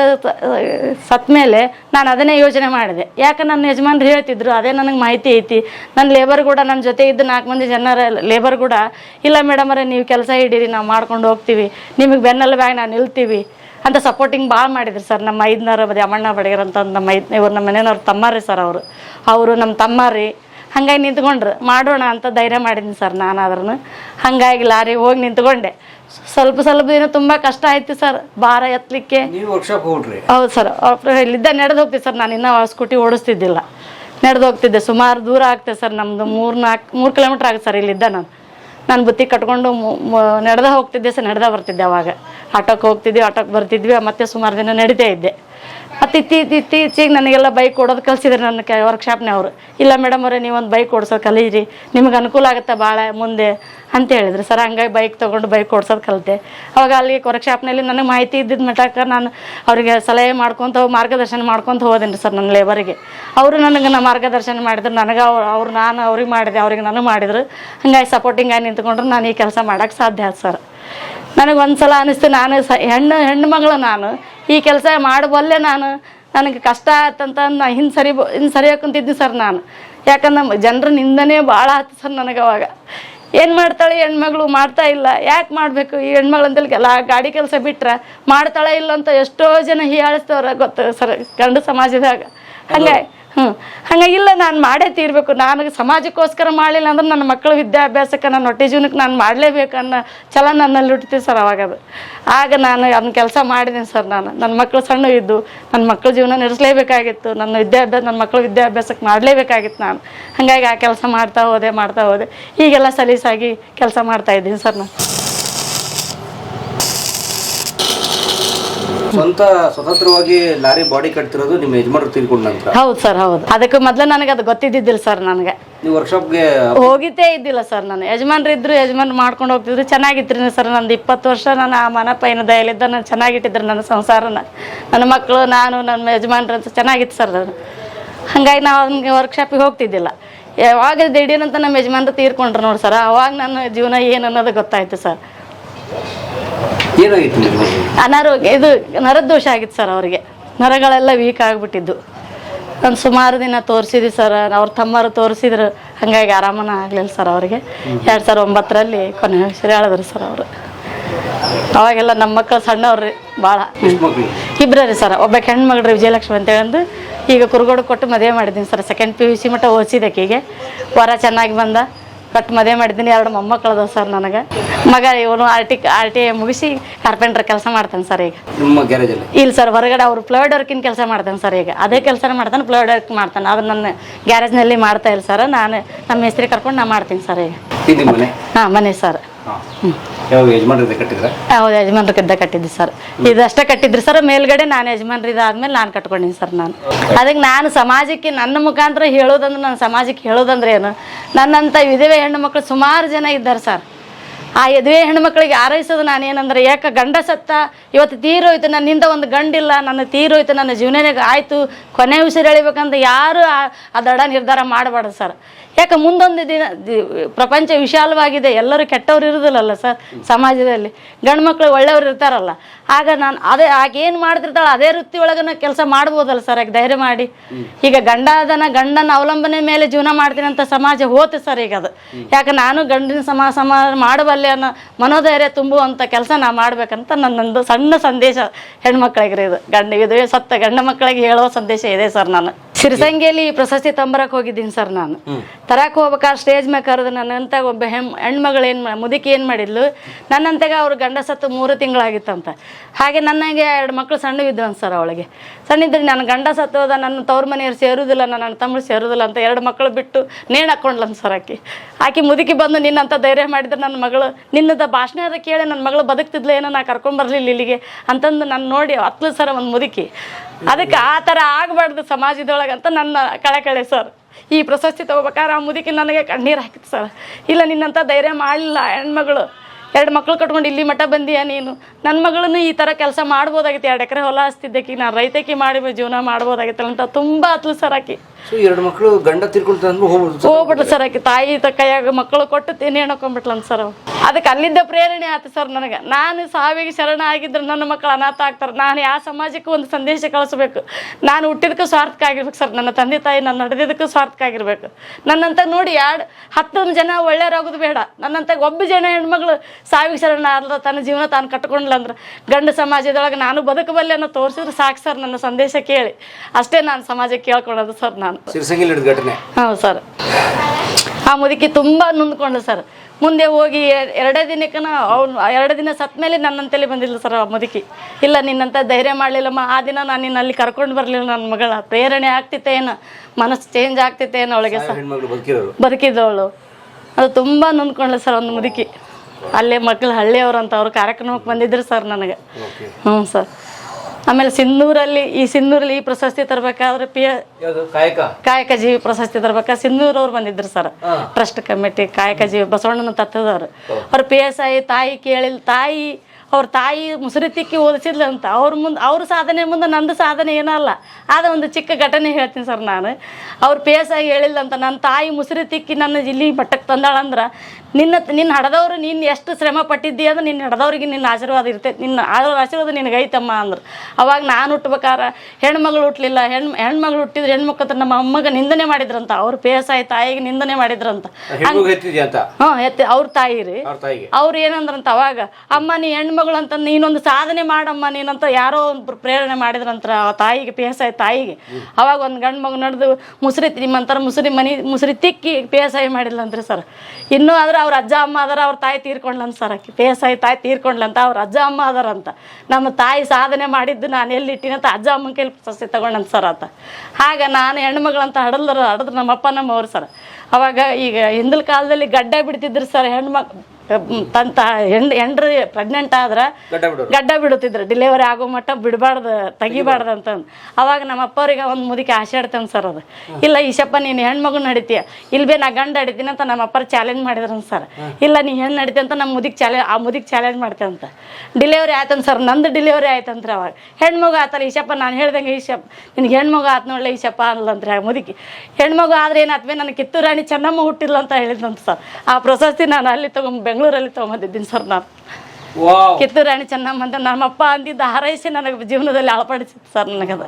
ಸತ್ತ ಮೇಲೆ ನಾನು ಅದನ್ನೇ ಯೋಚನೆ ಮಾಡಿದೆ. ಯಾಕೆ ನನ್ನ ಯಜಮಾನ್ರು ಹೇಳ್ತಿದ್ರು, ಅದೇ ನನಗೆ ಮಾಹಿತಿ ಐತಿ. ನನ್ನ ಲೇಬರ್ ಕೂಡ ನನ್ನ ಜೊತೆ ಇದ್ದು ನಾಲ್ಕು ಮಂದಿ ಜನರ ಲೇಬರ್ ಕೂಡ ಇಲ್ಲ ಮೇಡಮ್ ಅವರೇ, ನೀವು ಕೆಲಸ ಹಿಡೀರಿ, ನಾವು ಮಾಡ್ಕೊಂಡು ಹೋಗ್ತೀವಿ. ನಿಮಗೆ ಬೆನ್ನೆಲ್ಲ ಬ್ಯಾಗ್ ನಾವು ನಿಲ್ತೀವಿ. ಅಂತ ಸಪೋರ್ಟಿಂಗ್ ಭಾಳ ಮಾಡಿದ್ರು ಸರ್. ನಮ್ಮ ಐದನರ ಬದಿ ಅಮ್ಮಣ್ಣ ಬಡಿಗರ್ ಅಂತ ನಮ್ಮ ಐದ್ ಇವ್ರು ನಮ್ಮ ಮನೆಯವ್ರ ತಮ್ಮಾರಿ ಸರ್ ಅವರು. ಅವರು ನಮ್ಮ ತಮ್ಮಾರಿ. ಹಂಗಾಗಿ ನಿಂತ್ಕೊಂಡ್ರು. ಮಾಡೋಣ ಅಂತ ಧೈರ್ಯ ಮಾಡಿದ್ದೀನಿ ಸರ್ ನಾನು ಅದ್ರೂ ಹಾಗಾಗಿ ಲಾರಿ ಹೋಗಿ ನಿಂತ್ಕೊಂಡೆ. ಸ್ವಲ್ಪ ಸ್ವಲ್ಪ ದಿನ ತುಂಬಾ ಕಷ್ಟ ಆಯ್ತು ಸರ್ ಭಾರ ಎತ್ತಲಿಕ್ಕೆ. ಹೌದು ಸರ್ ಇಲ್ಲಿದ್ದ ನಡೆದು ಹೋಗ್ತೀವಿ ಸರ್ ನಾನು ಇನ್ನೂ ಸ್ಕೂಟಿ ಓಡಿಸ್ತಿದ್ದಿಲ್ಲ. ನಡೆದು ಹೋಗ್ತಿದ್ದೆ ಸುಮಾರು ದೂರ ಆಗ್ತದೆ ಸರ್ ನಮ್ದು ಮೂರು ನಾಲ್ಕು ಮೂರು ಕಿಲೋಮೀಟ್ರ್ ಆಗುತ್ತೆ ಸರ್ ಇಲ್ಲಿದ್ದ ನಾನು. ನಾನು ಬುತ್ತಿ ಕಟ್ಕೊಂಡು ನಡೆದ ಹೋಗ್ತಿದ್ದೆ ಸರ್ ನಡೆದ ಬರ್ತಿದ್ದೆ ಅವಾಗ. ಆಟೋಕ್ಕೆ ಹೋಗ್ತಿದ್ವಿ ಆಟೋಕ್ಕೆ ಬರ್ತಿದ್ವಿ ಮತ್ತೆ ಸುಮಾರು ದಿನ ನಡೀತಾ ಇದ್ದೆ. ಮತ್ತು ಇತ್ತೀ ಇತ್ತೀಚೆಗೆ ನನಗೆಲ್ಲ ಬೈಕ್ ಕೊಡೋದು ಕಲಿಸಿದ್ರು ನನ್ನ ಕ ವರ್ಕ್ಶಾಪ್ನವರು ಇಲ್ಲ ಮೇಡಮ್ ಅವರೇ, ನೀವೊಂದು ಬೈಕ್ ಓಡಿಸೋದು ಕಲೀರಿ. ನಿಮ್ಗೆ ಅನುಕೂಲ ಆಗುತ್ತೆ ಭಾಳ ಮುಂದೆ? ಅಂತ ಹೇಳಿದ್ರು. ಸರ್, ಹಂಗಾಗಿ ಬೈಕ್ ತೊಗೊಂಡು ಬೈಕ್ ಓಡಿಸೋದು ಕಲಿತೆ. ಅವಾಗ ಅಲ್ಲಿ ವರ್ಕ್ಶಾಪ್ನಲ್ಲಿ ನನಗೆ ಮಾಹಿತಿ ಇದ್ದಿದ್ದ ಮಟ್ಟಕ್ಕೆ ನಾನು ಅವರಿಗೆ ಸಲಹೆ ಮಾಡ್ಕೊತ ಮಾರ್ಗದರ್ಶನ ಮಾಡ್ಕೊತ ಹೋದೇನಿ ಸರ್ ನನ್ನ ಲೇಬರಿಗೆ ಅವರು ನನಗೆ ನಾ ಮಾರ್ಗದರ್ಶನ ಮಾಡಿದ್ರು. ನನಗೆ ಅವ್ರು ಅವ್ರು ನಾನು ಅವ್ರಿಗೆ ಮಾಡಿದೆ, ಅವ್ರಿಗೆ ನಾನು ಮಾಡಿದ್ರು. ಹಂಗಾಗಿ ಸಪೋರ್ಟಿಂಗ್ ಆಗಿ ನಿಂತ್ಕೊಂಡ್ರೆ ನಾನು ಈ ಕೆಲಸ ಮಾಡೋಕ್ಕೆ ಸಾಧ್ಯ ಆಯ್ತು ಸರ್. ನನಗೆ ಒಂದು ಸಲ ಅನ್ನಿಸ್ತು ನಾನು ಸ, ಹೆಣ್ಣು ಹೆಣ್ಣು ಮಗಳು ನಾನು. ಈ ಕೆಲಸ ಮಾಡಬಲ್ಲೆ ನಾನು. ನನಗೆ ಕಷ್ಟ ಆಯ್ತಂತ ನಾ ಹಿಂದೆ ಸರಿ ಹಿಂದೆ ಸರಿಯಾಕೊಂತಿದ್ದೆ ಸರ್ ನಾನು. ಯಾಕಂದ್ರೆ ಜನರ ನಿಂದನೆ ಭಾಳ ಆಯ್ತು ಸರ್ ನನಗೆ ಅವಾಗ. ಏನು ಮಾಡ್ತಾಳೆ ಹೆಣ್ಮಗಳು ಮಾಡ್ತಾ ಇಲ್ಲ. ಯಾಕೆ ಮಾಡಬೇಕು? ಈ ಹೆಣ್ಮಗಳು ಗಾಡಿ ಕೆಲಸ ಬಿಟ್ರೆ ಮಾಡ್ತಾಳೆ ಇಲ್ಲ ಅಂತ ಎಷ್ಟೋ ಜನ ಹೀಯಾಳಿಸ್ತವ್ರ ಗೊತ್ತು ಸರ್ ಗಂಡು ಸಮಾಜದಾಗ. ಹಂಗಾಗಿ ಹ್ಞೂ ಹಂಗಾಗಿ ಇಲ್ಲ, ನಾನು ಮಾಡೇ ತೀರ್ಬೇಕು. ನನಗೆ ಸಮಾಜಕ್ಕೋಸ್ಕರ ಮಾಡಲಿಲ್ಲ ಅಂದ್ರೆ ನನ್ನ ಮಕ್ಕಳ ವಿದ್ಯಾಭ್ಯಾಸಕ್ಕೆ, ನನ್ನ ಹೊಟ್ಟೆ ಜೀವನಕ್ಕೆ ನಾನು ಮಾಡಲೇಬೇಕು ಅನ್ನೋ ಛಲ ನನ್ನಲ್ಲಿ ಹುಟ್ಟಿತು ಸರ್ ಅವಾಗದು. ಆಗ ನಾನು ಅದನ್ನ ಕೆಲಸ ಮಾಡಿದ್ದೀನಿ ಸರ್ ನಾನು. ನನ್ನ ಮಕ್ಕಳು ಸಣ್ಣ ಇದ್ದು, ನನ್ನ ಮಕ್ಕಳ ಜೀವನ ನಡೆಸಲೇಬೇಕಾಗಿತ್ತು. ನನ್ನ ವಿದ್ಯಾಭ್ಯಾಸ, ನನ್ನ ಮಕ್ಕಳ ವಿದ್ಯಾಭ್ಯಾಸಕ್ಕೆ ಮಾಡಲೇಬೇಕಾಗಿತ್ತು ನಾನು. ಹಾಗಾಗಿ ಆ ಕೆಲಸ ಮಾಡ್ತಾ ಹೋದೆ ಮಾಡ್ತಾ ಹೋದೆ. ಈಗೆಲ್ಲ ಸಲೀಸಾಗಿ ಕೆಲಸ ಮಾಡ್ತಾ ಇದ್ದೀನಿ ಸರ್ ನಾನು. ಸ್ವಂತ ಸ್ವತಂತ್ರವಾಗಿ ಲಾರಿ ಬಾಡಿ ಕಟ್ತಿರೋದು ನಿಮ್ಮ ಯಜಮಾನರು ತೀರ್ಕೊಂಡ ನಂತರ? ಹೌದು ಸರ್ ಹೌದು. ಅದಕ್ಕೆ ಮೊದಲು ನನಗೆ ಅದು ಗೊತ್ತಿದ್ದಿದ್ದಿಲ್ಲ ಸರ್ ನನಗೆ. ನೀವು ವರ್ಕ್ಶಾಪ್ಗೆ ಹೋಗಿದ್ದೇ ಇದ್ದಿಲ್ಲ ಸರ್ ನಾನು. ಯಜಮಾನ್ರು ಇದ್ರು ಯಜಮಾನ್ ಮಾಡ್ಕೊಂಡು ಹೋಗ್ತಿದ್ರು ಚೆನ್ನಾಗಿತ್ತು ಸರ್ ನಂದು ಇಪ್ಪತ್ತು ವರ್ಷ ನಾನು ಆ ಮನಪೈನ ದಯಲಿದ್ದ ನಾನು ಚೆನ್ನಾಗಿಟ್ಟಿದ್ರು ನನ್ನ ಸಂಸಾರನ. ನನ್ನ ಮಕ್ಕಳು ನಾನು ನನ್ನ ಯಜಮಾನ್ರು ಅಂತ ಚೆನ್ನಾಗಿತ್ತು ಸರ್ ಅದು. ಹಾಗಾಗಿ ನಾವು ವರ್ಕ್ಶಾಪ್ ವರ್ಕ್ಶಾಪಿಗೆ ಹೋಗ್ತಿದ್ದಿಲ್ಲ. ಯಾವಾಗ ದಿಢೀರಂತ ನಮ್ಮ ಯಜಮಾನ್ರು ತೀರ್ಕೊಂಡ್ರು ನೋಡಿ ಸರ್. ಅವಾಗ ನನ್ನ ಜೀವನ ಏನು ಅನ್ನೋದು ಗೊತ್ತಾಯ್ತು ಸರ್. ಏನಾಗಿತ್ತು ಅನಾರೋಗ್ಯ ಇದು ನರದೋಷ ಆಗಿತ್ತು ಸರ್ ಅವರಿಗೆ. ನರಗಳೆಲ್ಲ ವೀಕ್ ಆಗಿಬಿಟ್ಟಿದ್ದು. ಒಂದು ಸುಮಾರು ದಿನ ತೋರಿಸಿದ್ವಿ ಸರ್ ಅವ್ರ ತಮ್ಮರು ತೋರಿಸಿದ್ರು ಹಾಗಾಗಿ ಆರಾಮನ ಆಗಲಿಲ್ಲ ಸರ್ ಅವರಿಗೆ. ಎರಡು ಸಾವಿರ ಒಂಬತ್ತರಲ್ಲಿ ಕೊನೆ ಹೆಸರು ಹೇಳಿದ್ರು ಸರ್ ಅವರು. ಅವಾಗೆಲ್ಲ ನಮ್ಮ ಮಕ್ಕಳು ಸಣ್ಣವ್ರಿ ಭಾಳ ಎಷ್ಟು ಇಬ್ಬರೇ ರೀ ಸರ್ ಒಬ್ಬ ಹೆಣ್ಮಗಳು ರೀ ವಿಜಯಲಕ್ಷ್ಮಿ ಅಂತ ಹೇಳಂದು ಈಗ ಕುರುಗೋಡು ಕೊಟ್ಟು ಮದುವೆ ಮಾಡಿದ್ದೀನಿ sir. Second P U C ಮಟ್ಟ ಓದಿಸಿದಕ್ಕೆ ಹೀಗೆ ವರ ಚೆನ್ನಾಗಿ ಬಂದ. ಕೊಟ್ಟು ಮದುವೆ ಮಾಡಿದ್ದೀನಿ ಎರಡು ಮೊಮ್ಮಕ್ಕಳದ ಸರ್ ನನಗೆ. ಮಗ ಇವನು ಆರ್ ಟಿ ಆರ್ ಟಿ ಮುಗಿಸಿ ಕಾರ್ಪೆಂಟರ್ ಕೆಲಸ ಮಾಡ್ತಾನೆ ಸರ್ ಈಗ. ನಿಮ್ಮ ಗ್ಯಾರೇಜಲ್ಲಿ ಇಲ್ಲ ಸರ್ ಹೊರಗಡೆ ಅವರು ಪ್ಲೈವುಡ್ ವರ್ಕಿನ ಕೆಲಸ ಮಾಡ್ತಾನೆ ಸರ್ ಈಗ. ಅದೇ ಕೆಲಸ ಮಾಡ್ತಾನೆ ಪ್ಲೈವುಡ್ ವರ್ಕ್ ಮಾಡ್ತಾನೆ. ಅದು ನನ್ನ ಗ್ಯಾರೇಜ್ನಲ್ಲಿ ಮಾಡ್ತಾ ಇಲ್ಲ ಸರ್. ನಾನು ನಮ್ಮ ಹೆಸ್ರಿಗೆ ಕರ್ಕೊಂಡು ನಾನು ಮಾಡ್ತೀನಿ ಸರ್ ಈಗ. ಹಾಂ ಮನೆ ಸರ್. ಹೌದು ಯಜಮಾನ್ರ ಕದ್ದ ಕಟ್ಟಿದ್ದೆ ಸರ್. ಇದಷ್ಟೇ ಕಟ್ಟಿದ್ರಿ ಸರ್ ಮೇಲ್ಗಡೆ ನಾನು ಯಜಮಾನ್ರು ಇದಾದ್ಮೇಲೆ ನಾನು ಕಟ್ಕೊಂಡಿನಿ ಸರ್ ನಾನು. ಅದಕ್ಕೆ ನಾನು ಸಮಾಜಕ್ಕೆ ನನ್ನ ಮುಖಾಂತರ ಹೇಳೋದಂದ್ರೆ ನಾನು ಸಮಾಜಕ್ಕೆ ಹೇಳೋದಂದ್ರೆ ಏನು? ನನ್ನಂಥ ವಿಧವೆ ಹೆಣ್ಣು ಮಕ್ಕಳು ಸುಮಾರು ಜನ ಇದ್ದಾರೆ ಸರ್. ಆ ಎದುವೆ ಹೆಣ್ಮಕ್ಳಿಗೆ ಆರೈಸೋದು ನಾನೇನಂದ್ರೆ ಯಾಕೆ ಗಂಡ ಸತ್ತ? ಇವತ್ತು ತೀರೋಯ್ತು ನನ್ನಿಂದ ಒಂದು ಗಂಡಿಲ್ಲ ನನ್ನ ತೀರೋಯ್ತು ನನ್ನ ಜೀವನನೇ ಆಯಿತು ಕೊನೆ ಉಸಿರು ಎಳಿಬೇಕಂತ ಯಾರು ಆ- ದಡ ನಿರ್ಧಾರ ಮಾಡಬಾರ್ದು ಸರ್. ಯಾಕೆ ಮುಂದೊಂದು ದಿನ ಪ್ರಪಂಚ ವಿಶಾಲವಾಗಿದೆ ಎಲ್ಲರೂ ಕೆಟ್ಟವ್ರು ಇರೋದಿಲ್ಲಲ್ಲ ಸರ್ ಸಮಾಜದಲ್ಲಿ. ಗಂಡು ಮಕ್ಕಳು ಒಳ್ಳೆಯವ್ರು ಇರ್ತಾರಲ್ಲ. ಆಗ ನಾನು ಅದೇ ಆಗೇನು ಏನು ಮಾಡ್ತಿರ್ತಾಳೆ ಅದೇ ವೃತ್ತಿ ಒಳಗನ ಕೆಲಸ ಮಾಡ್ಬೋದಲ್ಲ ಸರ್ ಯಾಕೆ ಧೈರ್ಯ ಮಾಡಿ. ಈಗ ಗಂಡ ಅದನ್ನ ಗಂಡನ ಅವಲಂಬನೆ ಮೇಲೆ ಜೀವನ ಮಾಡ್ತೀನಿ ಅಂತ ಸಮಾಜ ಹೋತು ಸರ್ ಈಗ ಅದು. ಯಾಕೆ ನಾನು ಗಂಡಿನ ಸಮ ಸಮ ಮಾಡಬಲ್ಲೆ ಅನ್ನೋ ಮನೋಧೈರ್ಯ ತುಂಬುವಂಥ ಕೆಲಸ ನಾ ಮಾಡಬೇಕಂತ ನನ್ನೊಂದು ಸಣ್ಣ ಸಂದೇಶ ಹೆಣ್ಮಕ್ಳಿಗೆ ರೀ ಇದು. ಗಂಡ ಇದು ಸತ್ತ ಗಂಡ ಮಕ್ಕಳಿಗೆ ಹೇಳೋ ಸಂದೇಶ ಇದೆ ಸರ್ ನಾನು. ಸಿರಿಸಂಗಿಯಲ್ಲಿ ಪ್ರಶಸ್ತಿ ತಂಬರಕ್ ಹೋಗಿದ್ದೀನಿ ಸರ್ ನಾನು. ತರಕ್ ಹೋಗ್ಬೇಕಾದ್ರೆ ಸ್ಟೇಜ್ ಮೇಲೆ ಕರೆದು ನನ್ನಂತ ಒಬ್ಬ ಹೆಣ್ ಹೆಣ್ಮಗಳು ಏನು ಮುದುಕಿ ಏನು ಮಾಡಿದ್ಲು ನನ್ನಂತಾಗ ಅವ್ರ ಗಂಡ ಸತ್ತು ಮೂರು ತಿಂಗಳಾಗಿತ್ತಂತ. ಹಾಗೆ ನನಗೆ ಎರಡು ಮಕ್ಕಳು ಸಣ್ಣ ಇದ್ವು ಸರ್ ಅವಳಿಗೆ. ಸಣ್ಣ ಇದ್ರೆ ನನ್ನ ಗಂಡ ಸತ್ತೋದ ನನ್ನ ತವ್ರ ಮನೆಯವ್ರು ಸೇರೋದಿಲ್ಲ ನನ್ನ ತಮ್ಮ ಸೇರೋದಿಲ್ಲ ಅಂತ ಎರಡು ಮಕ್ಕಳು ಬಿಟ್ಟು ನೇಣು ಹಾಕೊಂಡ್ಲಂತ ಸರ್ ಆಕಿ. ಆಕಿ ಮುದುಕಿ ಬಂದು ನಿನ್ನಂತ ಧೈರ್ಯ ಮಾಡಿದ್ರೆ ನನ್ನ ಮಗಳು ನಿನ್ನದ ಭಾಷಣ ಅದ ಕೇಳಿ ನನ್ನ ಮಗಳು ಬದುಕ್ತಿದ್ಲು ಏನೋ ನಾ ಕರ್ಕೊಂಬರ್ಲಿಲ್ಲ ಇಲ್ಲಿಗೆ ಅಂತಂದು ನಾನು ನೋಡಿ ಹತ್ತಲು ಸರ್ ಒಂದು ಮುದುಕಿ. ಅದಕ್ಕೆ ಆ ಥರ ಆಗ್ಬಾರ್ದು ಸಮಾಜದೊಳಗೆ ಅಂತ ನನ್ನ ಕಳೆ ಸರ್. ಈ ಪ್ರಶಸ್ತಿ ತಗೋಬೇಕಾದ್ರೆ ಆ ಮುದುಕಿ ನನಗೆ ಕಣ್ಣೀರು ಹಾಕಿತ್ತು ಸರ್. ಇಲ್ಲ ನಿನ್ನಂಥ ಧೈರ್ಯ ಮಾಡಲಿಲ್ಲ, ಹೆಣ್ಮಗಳು. ಎರಡು ಮಕ್ಳು ಕಟ್ಕೊಂಡು ಇಲ್ಲಿ ಮಠ ಬಂದೀಯ ನೀನು? ನನ್ನ ಮಗಳನ್ನು ಈ ಥರ ಕೆಲಸ ಮಾಡ್ಬೋದಾಗಿತ್ತು. ಎರಡು ಎಕರೆ ಹೊಲ ಹಸ್ತಿದ್ದಕ್ಕೆ ನಾನು ರೈತಕಿ ಮಾಡಿ ಜೀವನ ಮಾಡ್ಬೋದಾಗಿತ್ತಲ್ಲ ಅಂತ ತುಂಬ ಅತ್ಲು ಸರ್ ಆಕಿ. ಸೊ ಎರಡು ಮಕ್ಕಳು ಗಂಡ ಸರ್. ಆಕಿ. ತಾಯಿ ತ ಕೈಯಾಗ ಮಕ್ಕಳು ಕೊಟ್ಟು ತಿನ್ನಿ ಹೇಳ್ಕೊಂಬಿಟ್ಲಂತ ಸರ್ ಅದಕ್ಕೆ ಅಲ್ಲಿಂದ ಪ್ರೇರಣೆ ಆಯ್ತು ಸರ್ ನನಗೆ. ನಾನು ಸಾವಿಗೆ ಶರಣ ಆಗಿದ್ರೆ ನನ್ನ ಮಕ್ಕಳು ಅನಾಥ ಆಗ್ತಾರೆ. ನಾನು ಯಾವ ಸಮಾಜಕ್ಕೂ ಒಂದು ಸಂದೇಶ ಕಳಿಸ್ಬೇಕು? ನಾನು ಹುಟ್ಟಿದಕ್ಕೂ ಸ್ವಾರ್ಥಕ ಆಗಿರ್ಬೇಕು ಸರ್. ನನ್ನ ತಂದೆ ತಾಯಿ ನನ್ನ ನಡೆದಿದ್ದಕ್ಕೂ ಸ್ವಾರ್ಥಕ ಆಗಿರ್ಬೇಕು. ನನ್ನಂತ ನೋಡಿ ಎರಡು ಹತ್ತೊಂದು ಜನ ಒಳ್ಳೆಯರಾಗೋದು ಬೇಡ. ನನ್ನಂತ ಒಬ್ಬ ಜನ ಹೆಣ್ಮಗಳು ಸಾವಿಗೆ ಶರಣ ಆದ್ರೆ ತನ್ನ ಜೀವನ ತಾನು ಕಟ್ಕೊಂಡ್ಲ ಗಂಡ ಗಂಡು ಸಮಾಜದೊಳಗೆ ನಾನು ಬದುಕಬಲ್ಲೆ ಅನ್ನೋ ತೋರಿಸಿದ್ರೆ ಸಾಕು ಸರ್ ನನ್ನ ಸಂದೇಶ ಕೇಳಿ. ಅಷ್ಟೇ ನಾನು ಸಮಾಜಕ್ಕೆ ಕೇಳ್ಕೊಳೋದು ಸರ್ ನಾನು. ಸಿರ್ಸಂಗಿ ನಡೆದ ಘಟನೆ. ಹೌದು ಸರ್. ಆ ಮುದುಕಿ ತುಂಬ ನೊಂದ್ಕೊಂಡ್ಳು ಸರ್. ಮುಂದೆ ಹೋಗಿ ಎರಡೇ ದಿನಕ್ಕನ ಅವ್ನು ಎರಡು ದಿನ ಸತ್ತ ಮೇಲೆ ನನ್ನಂತಲೇ ಬಂದಿಲ್ಲ ಸರ್ ಆ ಮುದುಕಿ. ಇಲ್ಲ ನಿನ್ನಂತ ಧೈರ್ಯ ಮಾಡಲಿಲ್ಲಮ್ಮ. ಆ ದಿನ ನಾನು ನಿನ್ನ ಅಲ್ಲಿ ಕರ್ಕೊಂಡು ಬರಲಿಲ್ಲ ನನ್ನ ಮಗಳ. ಪ್ರೇರಣೆ ಆಗ್ತಿತ್ತೇನು ಏನೋ? ಮನಸ್ಸು ಚೇಂಜ್ ಆಗ್ತಿತ್ತೇನು ಅವಳಿಗೆ ಸರ್ ಬದುಕಿದವಳು ಅದು ತುಂಬ ನೊಂದ್ಕೊಂಡ್ಳು ಸರ್ ಒಂದು ಮುದುಕಿ. ಅಲ್ಲೇ ಮಕ್ಕಳು ಹಳ್ಳಿಯವರು ಅಂತ ಅವ್ರು ಕಾರ್ಯಕ್ರಮಕ್ಕೆ ಬಂದಿದ್ರು ಸರ್ ನನಗೆ. ಹ್ಞೂ ಸರ್. ಆಮೇಲೆ ಸಿಂಧೂರಲ್ಲಿ ಈ ಸಿಂಧೂರಲ್ಲಿ ಈ ಪ್ರಶಸ್ತಿ ತರಬೇಕಾದ್ರೆ ಪಿ ಕಾಯಕ? ಕಾಯಕ ಜೀವಿ ಪ್ರಶಸ್ತಿ ತರ್ಬೇಕಾ? ಸಿಂಧೂರ್ ಅವ್ರು ಬಂದಿದ್ರು ಸರ್. ಟ್ರಸ್ಟ್ ಕಮಿಟಿ ಕಾಯಕ ಜೀವಿ ಬಸವಣ್ಣನ ತತ್ತದವ್ರು. ಅವ್ರು ಪಿ ಎಸ್ ಐ ತಾಯಿ ಕೇಳಿಲ್ಲ ತಾಯಿ ಅವ್ರ ತಾಯಿ ಮುಸುರಿ ತಿಕ್ಕಿ ಓದಿಸಿದ್ಲು ಅಂತ. ಅವ್ರ ಮುಂದೆ ಅವ್ರ ಸಾಧನೆ ಮುಂದೆ ನಂದು ಸಾಧನೆ ಏನಲ್ಲ ಆದ ಒಂದು ಚಿಕ್ಕ ಘಟನೆ ಹೇಳ್ತೀನಿ ಸರ್ ನಾನು. ಅವ್ರು ಪಿ ಎಸ್ ಐ ಹೇಳಿಲ್ಲ ಅಂತ. ನನ್ನ ತಾಯಿ ಮುಸುರಿ ತಿಕ್ಕಿ ನನ್ನ ಇಲ್ಲಿ ಮಟ್ಟಕ್ಕೆ ತಂದಾಳಂದ್ರೆ ನಿನ್ನ ನಿನ್ನ ಹಡದವ್ರು ನಿನ್ನ ಎಷ್ಟು ಶ್ರಮ ಪಟ್ಟಿದ್ದೀಯ ಅಂದ್ರೆ ನಿನ್ನ ಹಡದವ್ರಿಗೆ ನಿನ್ನ ಆಶೀರ್ವಾದ ಇರ್ತೈತೆ. ನಿನ್ನ ಆಶೀರ್ವಾದ ನಿನಗೆ ಐತಮ್ಮ ಅಂದ್ರು. ಅವಾಗ ನಾನು ಹುಟ್ಬೇಕಾರ ಹೆಣ್ಮಗಳು ಹುಟ್ಟಲಿಲ್ಲ ಹೆಣ್ ಹೆಣ್ಮಗಳು ಹುಟ್ಟಿದ್ರೆ ಹೆಣ್ಮಕ್ಳು ಹತ್ರ ನಮ್ಮ ಅಮ್ಮಗ ನಿಂದನೆ ಮಾಡಿದ್ರಂತ ಅವ್ರ ಪೇಸಾಯಿ ತಾಯಿಗೆ ನಿಂದನೆ ಮಾಡಿದ್ರಂತ. ಹ್ಞೂ ಎತ್ತಿ ಅವ್ರ ತಾಯಿ ರೀ. ಅವ್ರ ಏನಂದ್ರಂತ ಅವಾಗ ಅಮ್ಮ ನೀ ಹೆಣ್ಮಗಳು ಅಂತ ನೀನೊಂದು ಸಾಧನೆ ಮಾಡಮ್ಮ ನೀನಂತ ಯಾರೋ ಒಂದು ಪ್ರೇರಣೆ ಮಾಡಿದ್ರಂತ ಆ ತಾಯಿಗೆ ಪೇಸಾಯಿ ತಾಯಿಗೆ. ಅವಾಗ ಒಂದು ಗಂಡು ಮಗು ನಡೆದು ಮುಸುರಿ ನಿಮ್ಮಂತಾರ ಮುಸುರಿ ಮನಿ ಮುಸುರಿ ತಿಕ್ಕಿ ಪೇಸಾಯಿ ಮಾಡಿಲ್ಲ ಅಂತ್ರಿ ಸರ್. ಇನ್ನೂ ಆದ್ರೆ ಅವ್ರ ಅಜ್ಜ ಅಮ್ಮ ಅದಾರ, ಅವ್ರ ತಾಯಿ ತೀರ್ಕೊಂಡ್ಲಂತ ಸರ್ ಆಕಿ. ಎಸ್ ತಾಯಿ ತೀರ್ಕೊಂಡ್ಲಂತ ಅವ್ರ ಅಜ್ಜ ಅಮ್ಮ ಅದಾರಂತ ನಮ್ಮ ತಾಯಿ ಸಾಧನೆ ಮಾಡಿದ್ದು ನಾನು ಎಲ್ಲಿ ಇಟ್ಟಿನಂತ ಅಜ್ಜ ಅಮ್ಮನ ಕೈಲಿ ಸಸ್ಯ ತಗೊಂಡಂತ ಸರ್ ಆತ. ಆಗ ನಾನು ಹೆಣ್ಮಗಳಂತ ಹಡದ್ರ ಹಡದ್ರು ನಮ್ಮಪ್ಪ ನಮ್ಮವ್ರು ಸರ್. ಅವಾಗ ಈಗ ಹಿಂದಿನ ಕಾಲದಲ್ಲಿ ಗಡ್ಡ ಬಿಡ್ತಿದ್ರು ಸರ್ ಹೆಣ್ಮಕ್ ತಂತ ಹೆಣ್ ಹೆಂಡ್ರಿ ಪ್ರೆಗ್ನೆಂಟ್ ಆದ್ರೆ ಗಡ್ಡ ಬಿಡುತ್ತಿದ್ರ. ಡಿಲಿವರಿ ಆಗೋ ಮಟ್ಟ ಬಿಡಬಾರ್ದು ತೆಗಿಬಾರ್ದು ಅಂತ ಅವಾಗ ನಮ್ಮ ಅಪ್ಪವ್ರಿಗೆ ಒಂದು ಮುದುಕಿ ಆಸೆ ಆಡ್ತೇನೆ ಸರ್ ಅದು. ಇಲ್ಲ ಈಶಪ್ಪ ನೀನು ಹೆಣ್ಮಗು ನಡಿತೀಯ. ಇಲ್ಲಿ ಬೇ ನಾ ಗಂಡ ಹಡಿತೀನಿ ಅಂತ ನಮ್ಮ ಅಪ್ಪರು ಚಾಲೆಂಜ್ ಮಾಡಿದ್ರು ಸರ್. ಇಲ್ಲ ನೀ ಹೆಣ್ಣು ನಡಿತಿ ಅಂತ ನಮ್ಮ ಮುದಿಗೆ ಚಾಲೆ ಆ ಮುದಿಗೆ ಚಾಲೆಂಜ್ ಮಾಡ್ತೇವೆ ಅಂತ. ಡಿಲಿವರಿ ಆಯ್ತಂತ ಸರ್. ನಂದು ಡಿಲಿವರಿ ಆಯ್ತಂತ್ರ ಅವಾಗ. ಹೆಣ್ಮಗು ಆತಲ್ಲ ಈಶಪ್ಪ ನಾನು ಹೇಳ್ದಂಗೆ ಈಶಪ್ಪ ನಿನಗೆ ಹೆಣ್ಮಗು ಆತ ನೋಡಲೆ ಈಶಪ್ಪ ಅನ್ಲಂತ್ರಿ ಆ ಮುದುಕಿ. ಹೆಣ್ಮಗು ಆದ್ರೆ ಏನಾತ್ವೆ ನನಗೆ ಕಿತ್ತೂರಾಣಿ ಚೆನ್ನಮ್ಮ ಹುಟ್ಟಿಲ್ಲ ಅಂತ ಹೇಳಿದಂತ ಸರ್. ಆ ಪ್ರಶಸ್ತಿ ನಾನು ಅಲ್ಲಿ ತಗೊಂಡ್ ಬೆಂಗಳೂರಲ್ಲಿ ತಗೊಂಬಂದಿದ್ದೀನಿ ಸರ್ ನಾನು. ಕಿತ್ತೂರು ರಾಣಿ ಚೆನ್ನಮ್ಮ ಅಂತ ನಮ್ಮಪ್ಪ ಅಂದಿದ್ದ ಹಾರೈಸಿ ನನಗೆ ಜೀವನದಲ್ಲಿ ಅಳಪಡಿಸಿತ್ತು ಸರ್ ನನಗದ.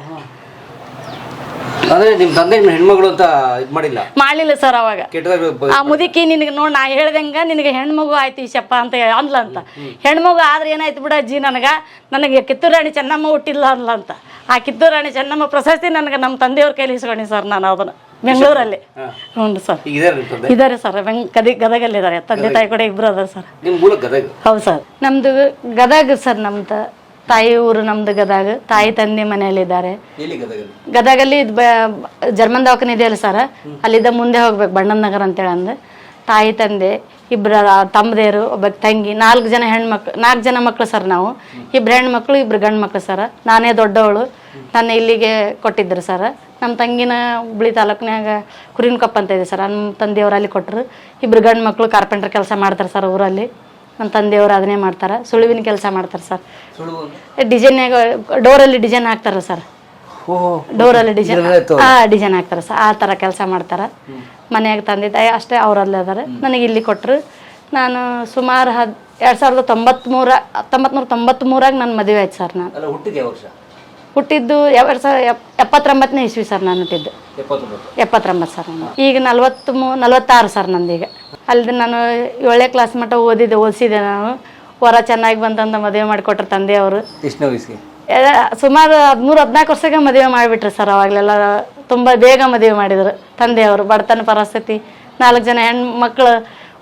ನಿಮ್ಮ ತಂದೆ ಹೆಣ್ಮಗಳು ಅಂತ ಇದ್ ಮಾಡಿಲ್ಲ? ಮಾಡಲಿಲ್ಲ ಸರ್ ಅವಾಗ. ಆ ಮುದುಕಿ ನಿನಗೆ ನೋಡಿ ನಾ ಹೇಳ್ದಂಗ ನಿನಗೆ ಹೆಣ್ಮಗು ಆಯ್ತು ಈಶಪ್ಪ ಅಂತ ಅಂದ್ಲ ಅಂತ. ಹೆಣ್ಮಗು ಆದ್ರೆ ಏನಾಯ್ತು ಬಿಡ ಅಜ್ಜಿ ನನಗೆ? ನನಗೆ ಕಿತ್ತೂರು ರಾಣಿ ಚೆನ್ನಮ್ಮ ಹುಟ್ಟಿಲ್ಲ ಅಂದ್ಲ ಅಂತ. ಆ ಕಿತ್ತೂರು ರಾಣಿ ಚೆನ್ನಮ್ಮ ಪ್ರಶಸ್ತಿ ನನಗೆ ನಮ್ಮ ತಂದೆಯವ್ರ ಕೈಲಿ ಇಸ್ಕೊಂಡಿ ಸರ್ ನಾನು ಅದನ್ನ. ಬೆಂಗಳೂರಲ್ಲಿ. ಹ್ಞೂ ಸರ್. ಇದಾರೆ ಇದ್ದಾರೆ ಸರ್. ಬೆಂಗ್ ಗದಿ ಗದಗಲ್ಲಿದ್ದಾರೆ. ತಂದೆ ತಾಯಿ ಕೂಡ ಇಬ್ಬರು ಅದಾರ ಸರ್. ಹೌದು ಸರ್. ನಮ್ದು ಗದಗ ಸರ್ ನಮ್ದು. ತಾಯಿ ಊರು ನಮ್ದು ಗದಗ. ತಾಯಿ ತಂದೆ ಮನೆಯಲ್ಲಿದ್ದಾರೆ. ಇದ್ದಾರೆ ಗದಗ ಗದಗಲ್ಲಿ ಇದ್ ಬ- ಜರ್ಮನ್ ದವಾಖಾನೆ ಇದೆಯಲ್ಲ ಸರ್? ಅಲ್ಲಿದ್ದ ಮುಂದೆ ಹೋಗ್ಬೇಕು ಬಣ್ಣನ್ ನಗರ್ ಅಂತೇಳಿ ಅಂದು. ತಾಯಿ ತಂದೆ ಇಬ್ಬರ ತಮ್ಮದೇರು ಒಬ್ಬ ತಂಗಿ ನಾಲ್ಕು ಜನ ಹೆಣ್ಮಕ್ಳು ನಾಲ್ಕು ಜನ ಮಕ್ಕಳು ಸರ್ ನಾವು. ಇಬ್ಬರು ಹೆಣ್ಮಕ್ಳು ಇಬ್ಬರು ಗಂಡು ಮಕ್ಕಳು ಸರ್. ನಾನೇ ದೊಡ್ಡವಳು. ನನ್ನ ಇಲ್ಲಿಗೆ ಕೊಟ್ಟಿದ್ದರು ಸರ್. ನಮ್ಮ ತಂಗಿನ ಹುಬ್ಳಿ ತಾಲೂಕಿನಾಗ ಕುರಿನಕೊಪ್ಪ ಅಂತ ಇದೆ ಸರ್. ನಮ್ಮ ತಂದೆಯವರು ಅಲ್ಲಿ ಕೊಟ್ಟರು ಇಬ್ಬರು ಗಂಡು ಮಕ್ಕಳು ಕಾರ್ಪೆಂಟ್ರ್ ಕೆಲಸ ಮಾಡ್ತಾರೆ ಸರ್ ಊರಲ್ಲಿ. ನಮ್ಮ ತಂದೆಯವರು ಅದನ್ನೇ ಮಾಡ್ತಾರೆ. ಸುಳುವಿನ ಕೆಲಸ ಮಾಡ್ತಾರೆ ಸರ್. ಡಿಸೈನ್ಯಾಗ ಡೋರಲ್ಲಿ ಡಿಸೈನ್ ಹಾಕ್ತಾರೆ ಸರ್. ಡೋರಲ್ಲಿ ಡಿಸೈನ್ ಆ ಡಿಸೈನ್ ಹಾಕ್ತಾರೆ ಸರ್. ಆ ಥರ ಕೆಲಸ ಮಾಡ್ತಾರೆ. ಮನೆಯಾಗ ತಂದಿದ್ದ ಅಷ್ಟೇ ಅವರಲ್ಲೇ ಅದಾರೆ. ನನಗೆ ಇಲ್ಲಿ ಕೊಟ್ಟರು ನಾನು ಸುಮಾರು ಹದ್ ಎರಡು ಸಾವಿರದ ತೊಂಬತ್ಮೂರ ಹತ್ತೊಂಬತ್ತು ನೂರ ತೊಂಬತ್ಮೂರಾಗ ನನ್ನ ಮದುವೆ ಆಯ್ತು ಸರ್ ನಾನು. ಹುಟ್ಟಿದ್ದು ಎರಡು ಸಾವಿರ ಎಪ್ ಎಪ್ಪತ್ತೊಂಬತ್ತನೇ ಇಸ್ವಿ ಸರ್ ನಾನು ಹುಟ್ಟಿದ್ದು. ಎಪ್ಪತ್ತೊಂಬತ್ತು. ಸರ್ ನಾನು. ಈಗ ನಲ್ವತ್ತು ಮೂ ನಲ್ವತ್ತಾರು ಸರ್ ನಂದೀಗ ಅಲ್ಲದೆ ನಾನು ಏಳನೇ ಕ್ಲಾಸ್ ಮಟ್ಟ ಓದಿದ್ದೆ ಓದಿಸಿದೆ ನಾನು. ವರ ಚೆನ್ನಾಗಿ ಬಂತಂದ ಮದುವೆ ಮಾಡಿಕೊಟ್ರು ತಂದೆ ಅವರು ಸುಮಾರು ಹದಿಮೂರು ಹದಿನಾಲ್ಕು ವರ್ಷಕ್ಕೆ ಮದುವೆ ಮಾಡಿಬಿಟ್ರು ಸರ್ ಅವಾಗಲೆಲ್ಲ. ತುಂಬ ಬೇಗ ಮದುವೆ ಮಾಡಿದರು. ತಂದೆಯವರು ಬಡತನ ಪರಿಸ್ಥಿತಿ ನಾಲ್ಕು ಜನ ಹೆಣ್ಣು ಮಕ್ಕಳು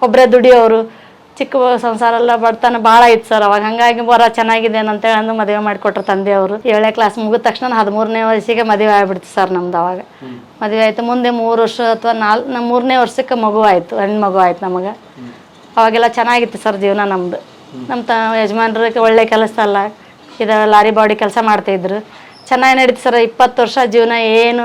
ಒಬ್ಬರೇ ದುಡಿಯೋರು ಚಿಕ್ಕ ಸಂಸಾರ ಎಲ್ಲ ಬಡತನ ಭಾಳ ಇತ್ತು ಸರ್ ಅವಾಗ. ಹಂಗಾಗಿ ಬರ ಚೆನ್ನಾಗಿದೆ ಅಂತೇಳಿ ಅಂದು ಮದುವೆ ಮಾಡಿಕೊಟ್ರು ತಂದೆಯವರು. ಏಳನೇ ಕ್ಲಾಸ್ ಮುಗಿದ ತಕ್ಷಣ ಹದಿಮೂರನೇ ವಯಸ್ಸಿಗೆ ಮದುವೆ ಆಗಿಬಿಡ್ತು ಸರ್ ನಮ್ದು ಅವಾಗ. ಮದುವೆ ಆಯಿತು ಮುಂದೆ ಮೂರು ವರ್ಷ ಅಥವಾ ನಾಲ್ಕು ನಮ್ಮ ಮೂರನೇ ವರ್ಷಕ್ಕೆ ಮಗು ಆಯಿತು ಹೆಣ್ಣು ಮಗು ಆಯ್ತು ನಮಗೆ. ಅವಾಗೆಲ್ಲ ಚೆನ್ನಾಗಿತ್ತು ಸರ್ ಜೀವನ ನಮ್ಮದು ನಮ್ಮ ತ ಯಜಮಾನ್ರಿಗೆ ಒಳ್ಳೆ ಕೆಲಸ ಅಲ್ಲ. ಇದು ಲಾರಿ ಬಾಡಿ ಕೆಲಸ ಮಾಡ್ತಾಯಿದ್ರು ಚೆನ್ನಾಗಿ ನಡೀತು ಸರ್ ಇಪ್ಪತ್ತು ವರ್ಷ ಜೀವನ ಏನು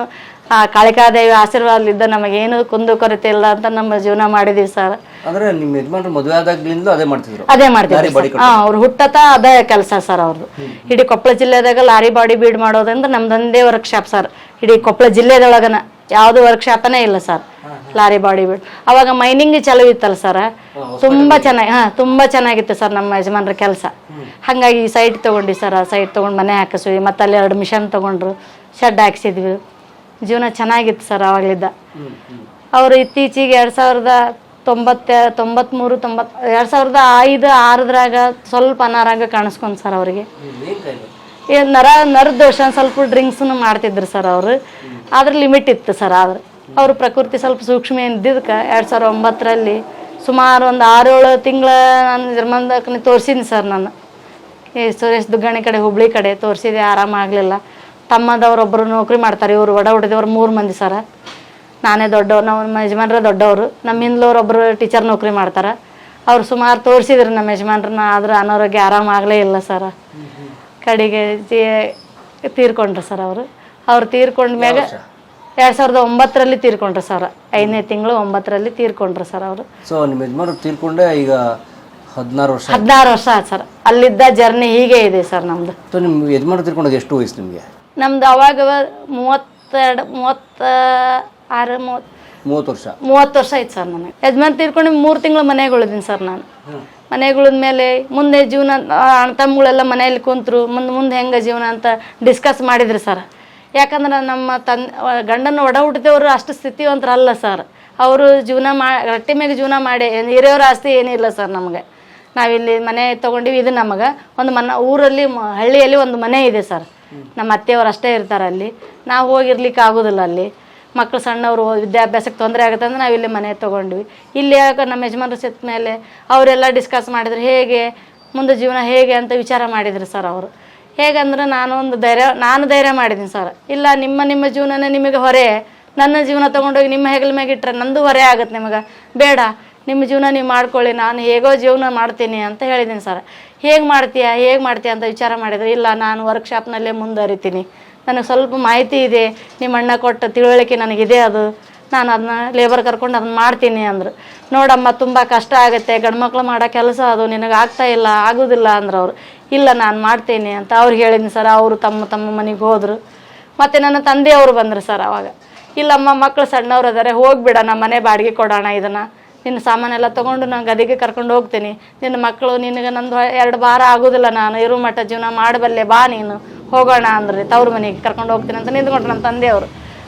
ಆ ಕಾಳಿಕಾದೇವಿ ಆಶೀರ್ವಾದಲಿದ್ದ ನಮಗೇನು ಕುಂದು ಕೊರತೆ ಇಲ್ಲ ಅಂತ ನಮ್ಮ ಜೀವನ ಮಾಡಿದೀವಿ ಸರ್. ಅಂದ್ರೆ ನಿಮ್ಮ ಯಜಮಾನ್ರು ಮದುವೆ ಆದಾಗ್ಲಿಂದಲೂ ಅದೇ ಮಾಡ್ತಿದ್ರು? ಅದೇ ಲಾರಿ ಮಾಡ್ತೀವಿ ಬಾಡಿ ಹಾ ಅವ್ರು ಹುಟ್ಟತ ಅದೇ ಕೆಲಸ ಸರ್ ಅವ್ರದ್ದು ಇಡೀ ಕೊಪ್ಪಳ ಜಿಲ್ಲೆದಾಗ ಲಾರಿ ಬಾಡಿ ಬೀಡ್ ಮಾಡೋದಂದ್ರೆ ನಮ್ದೊಂದೇ ವರ್ಕ್ಶಾಪ್ ಸರ್. ಇಡೀ ಕೊಪ್ಪಳ ಜಿಲ್ಲೆದೊಳಗನ ಯಾವುದು ವರ್ಕ್ಶಾಪನೇ ಇಲ್ಲ ಸರ್. ಲಾರಿ ಬಾಡಿ ಬಿಲ್ಡ್ ಅವಾಗ ಮೈನಿಂಗ್ ಚಲೋ ಇತ್ತಲ್ಲ ಸರ್ ತುಂಬಾ ಚೆನ್ನಾಗಿ ಹಾ ತುಂಬಾ ಚೆನ್ನಾಗಿತ್ತು ಸರ್ ನಮ್ಮ ಯಜಮಾನ್ರ ಕೆಲಸ. ಹಾಗಾಗಿ ಸೈಟ್ ತಗೊಂಡಿ ಸರ್ ಆ ಸೈಟ್ ತಗೊಂಡು ಮನೆ ಹಾಕಿಸ್ವಿ. ಮತ್ತೆ ಅಲ್ಲಿ ಎರಡು ಮಿಷನ್ ತಗೊಂಡ್ರು. ಶೆಡ್ ಹಾಕ್ಸಿದ್ವಿ. ಜೀವನ ಚೆನ್ನಾಗಿತ್ತು ಸರ್ ಅವಾಗಲಿದ್ದ ಅವರು ಇತ್ತೀಚೆಗೆ ಎರಡು ಸಾವಿರದ ತೊಂಬತ್ತ ತೊಂಬತ್ಮೂರು ತೊಂಬತ್ ಎರಡು ಸಾವಿರದ ಐದು ಆರದ್ರಾಗ ಸ್ವಲ್ಪ ಅನಾರಾಗ ಕಾಣಿಸ್ಕೊಂಡು ಸರ್ ಅವರಿಗೆ. ಏನು ನರ ನರ ದೋಷ ಸ್ವಲ್ಪ ಡ್ರಿಂಕ್ಸ್ನು ಮಾಡ್ತಿದ್ರು ಸರ್ ಅವರು. ಆದ್ರೆ ಲಿಮಿಟ್ ಇತ್ತು ಸರ್ ಆದ್ರೆ. ಅವ್ರ ಪ್ರಕೃತಿ ಸ್ವಲ್ಪ ಸೂಕ್ಷ್ಮ ಇದ್ದಿದ್ದಕ್ಕೆ ಎರಡು ಸಾವಿರ ಒಂಬತ್ತರಲ್ಲಿ ಸುಮಾರು ಒಂದು ಆರೇಳು ತಿಂಗಳ ನಾನು ಜರ್ಮನ್ದಕ್ಕೆ ತೋರಿಸಿದ್ದೆ ಸರ್ ನಾನು. ಈ ಸುರೇಶ್ ದುಗ್ಗಾಣಿ ಕಡೆ ಹುಬ್ಳಿ ಕಡೆ ತೋರಿಸಿದೆ ಆರಾಮಾಗಲಿಲ್ಲ ತಮ್ಮದವ್ರೊಬ್ಬರು ನೌಕರಿ ಮಾಡ್ತಾರೆ ಇವರು ಒಡ ಹೊಡೆದವ್ರು ಮೂರು ಮಂದಿ ಸರ. ನಾನೇ ದೊಡ್ಡವ್ರು ನಮ್ಮ ಯಜಮಾನ್ರ ದೊಡ್ಡವರು. ನಮ್ಮ ಹಿಂದ್ಲವ್ರೊಬ್ಬರು ಟೀಚರ್ ನೌಕರಿ ಮಾಡ್ತಾರೆ. ಅವ್ರು ಸುಮಾರು ತೋರಿಸಿದ್ರು ನಮ್ಮ ಯಜಮಾನ್ರನ್ನ ಆದ್ರೆ ಅನಾರೋಗ್ಯ ಆರಾಮಾಗಲೇ ಇಲ್ಲ ಸರ. ಕಡೆಗೆ ತೀರ್ಕೊಂಡ್ರು ಸರ್ ಅವರು. ಅವ್ರು ತೀರ್ಕೊಂಡ ಮ್ಯಾಗ ಎರಡು ಸಾವಿರದ ಒಂಬತ್ತರಲ್ಲಿ ತೀರ್ಕೊಂಡ್ರು ಸರ್. ಐದನೇ ತಿಂಗಳು ಒಂಬತ್ತರಲ್ಲಿ ತೀರ್ಕೊಂಡ್ರು ಸರ್ ಅವರು. ಸೊ ನಿಮ್ಮ ಯಜಮಾನ್ರು ತೀರ್ಕೊಂಡೆ ಈಗ ಹದಿನಾರು ವರ್ಷ ಹದಿನಾರು ವರ್ಷ ಆಯ್ತು ಸರ್. ಅಲ್ಲಿದ್ದ ಜರ್ನಿ ಹೀಗೆ ಇದೆ ಸರ್ ನಮ್ದು. ಸೊ ನಿಮ್ಮ ಯಜಮಾನ್ರು ಎಷ್ಟು ವಯಸ್ಸು ನಿಮಗೆ? ನಮ್ದು ಅವಾಗ ಮೂವತ್ತೆರಡು ಮೂವತ್ತ ಆರು ಮೂವತ್ತು ಮೂವತ್ತು ವರ್ಷ. ಮೂವತ್ತು ವರ್ಷ ಆಯ್ತು ಸರ್ ನನಗೆ ಯಜಮಾನ್ ತೀರ್ಕೊಂಡು ಮೂರು ತಿಂಗಳು ಮನೆಗೆ ಉಳಿದೀನಿ ಸರ್ ನಾನು. ಮನೆಗಳ ಮೇಲೆ ಮುಂದೆ ಜೀವನ ಅಣ್ಣ ತಮ್ಮಗಳೆಲ್ಲ ಮನೆಯಲ್ಲಿ ಕುಂತರು ಮುಂದೆ ಮುಂದೆ ಹೆಂಗೆ ಜೀವನ ಅಂತ ಡಿಸ್ಕಸ್ ಮಾಡಿದ್ರು ಸರ್. ಯಾಕಂದ್ರೆ ನಮ್ಮ ತನ್ ಗಂಡನ ಒಡ ಹುಟ್ಟಿದವರು ಅಷ್ಟು ಸ್ಥಿತಿವಂತರಲ್ಲ ಸರ್. ಅವರು ಜೀವನ ಮಾ, ರಟ್ಟಿ ಮೇಲೆ ಜೀವನ ಮಾಡಿ, ಹಿರಿಯವ್ರ ಆಸ್ತಿ ಏನಿಲ್ಲ ಸರ್ ನಮಗೆ. ನಾವಿಲ್ಲಿ ಮನೆ ತೊಗೊಂಡಿವಿ, ಇದು ನಮಗೆ. ಒಂದು ಮನ, ಊರಲ್ಲಿ ಹಳ್ಳಿಯಲ್ಲಿ ಒಂದು ಮನೆ ಇದೆ ಸರ್. ನಮ್ಮ ಅತ್ತೆಯವರು ಅಷ್ಟೇ ಇರ್ತಾರೆ ಅಲ್ಲಿ. ನಾವು ಹೋಗಿರ್ಲಿಕ್ಕೆ ಆಗೋದಿಲ್ಲ ಅಲ್ಲಿ. ಮಕ್ಕಳು ಸಣ್ಣವರು ವಿದ್ಯಾಭ್ಯಾಸಕ್ಕೆ ತೊಂದರೆ ಆಗುತ್ತೆ ಅಂದ್ರೆ ನಾವು ಇಲ್ಲಿ ಮನೆ ತೊಗೊಂಡ್ವಿ. ಇಲ್ಲಿ ಯಾಕೆ ನಮ್ಮ ಯಜಮಾನ್ರು ಸತ್ ಮೇಲೆ ಅವರೆಲ್ಲ ಡಿಸ್ಕಸ್ ಮಾಡಿದ್ರು, ಹೇಗೆ, ಮುಂದೆ ಜೀವನ ಹೇಗೆ ಅಂತ ವಿಚಾರ ಮಾಡಿದ್ರು ಸರ್ ಅವರು. ಹೇಗಂದ್ರೆ ನಾನು ಒಂದು ಧೈರ್ಯ, ನಾನು ಧೈರ್ಯ ಮಾಡಿದ್ದೀನಿ ಸರ್. ಇಲ್ಲ, ನಿಮ್ಮ ನಿಮ್ಮ ಜೀವನನೇ ನಿಮಗೆ ಹೊರೆ. ನನ್ನ ಜೀವನ ತೊಗೊಂಡೋಗಿ ನಿಮ್ಮ ಹೆಗಲ ಮ್ಯಾಗ ಇಟ್ಟರೆ ನಂದು ಹೊರೆ ಆಗುತ್ತೆ ನಿಮಗೆ. ಬೇಡ, ನಿಮ್ಮ ಜೀವನ ನೀವು ಮಾಡ್ಕೊಳ್ಳಿ, ನಾನು ಹೇಗೋ ಜೀವನ ಮಾಡ್ತೀನಿ ಅಂತ ಹೇಳಿದ್ದೀನಿ ಸರ್. ಹೇಗೆ ಮಾಡ್ತೀಯಾ, ಹೇಗೆ ಮಾಡ್ತೀಯ ಅಂತ ವಿಚಾರ ಮಾಡಿದರೆ, ಇಲ್ಲ, ನಾನು ವರ್ಕ್ಶಾಪ್ನಲ್ಲೇ ಮುಂದುವರಿತೀನಿ. ನನಗೆ ಸ್ವಲ್ಪ ಮಾಹಿತಿ ಇದೆ, ನಿಮ್ಮ ಅಣ್ಣ ಕೊಟ್ಟ ತಿಳುವಳಿಕೆ ನನಗಿದೆ ಅದು. ನಾನು ಅದನ್ನ ಲೇಬರ್ ಕರ್ಕೊಂಡು ಅದನ್ನ ಮಾಡ್ತೀನಿ ಅಂದರು. ನೋಡಮ್ಮ, ತುಂಬ ಕಷ್ಟ ಆಗುತ್ತೆ ಗಂಡ್ಮಕ್ಳು ಮಾಡೋ ಕೆಲಸ ಅದು, ನಿನಗೆ ಆಗ್ತಾ ಇಲ್ಲ, ಆಗೋದಿಲ್ಲ ಅಂದ್ರೆ ಅವರು. ಇಲ್ಲ, ನಾನು ಮಾಡ್ತೀನಿ ಅಂತ ಅವ್ರು ಹೇಳಿದ್ನಿ ಸರ್, ಅವರು ತಮ್ಮ ತಮ್ಮ ಮನೆಗೆ ಹೋದರು. ಮತ್ತು ನನ್ನ ತಂದೆಯವರು ಬಂದರು ಸರ್ ಅವಾಗ. ಇಲ್ಲಮ್ಮ ಮಕ್ಕಳು ಸಣ್ಣವ್ರು ಅದಾರೆ ಹೋಗಿಬಿಡ ನಮ್ಮ ಮನೆ ಬಾಡಿಗೆ ಕೊಡೋಣ ಇದನ್ನು. ನಿನ್ನ ಸಾಮಾನೆಲ್ಲ ತೊಗೊಂಡು ನಾನು ಗದಿಗೆ ಕರ್ಕೊಂಡು ಹೋಗ್ತೀನಿ. ನಿನ್ನ ಮಕ್ಕಳು ನಿನಗೆ ನಂದು ಎರಡು ವಾರ ಆಗೋದಿಲ್ಲ ನಾನು, ಇರು ಮಟ್ಟ ಜೀವನ ಮಾಡಬಲ್ಲೆ, ಬಾ ನೀನು. ಹೋಗೋಣ ಅಂದ್ರೆ ತವ್ರ ಮನೆಗೆ ಕರ್ಕೊಂಡು ಹೋಗ್ತೀನಿ ಅಂತ ನಿಂತ್ಕೊಂಡ್ರು ನನ್ನ ತಂದೆಯವರು.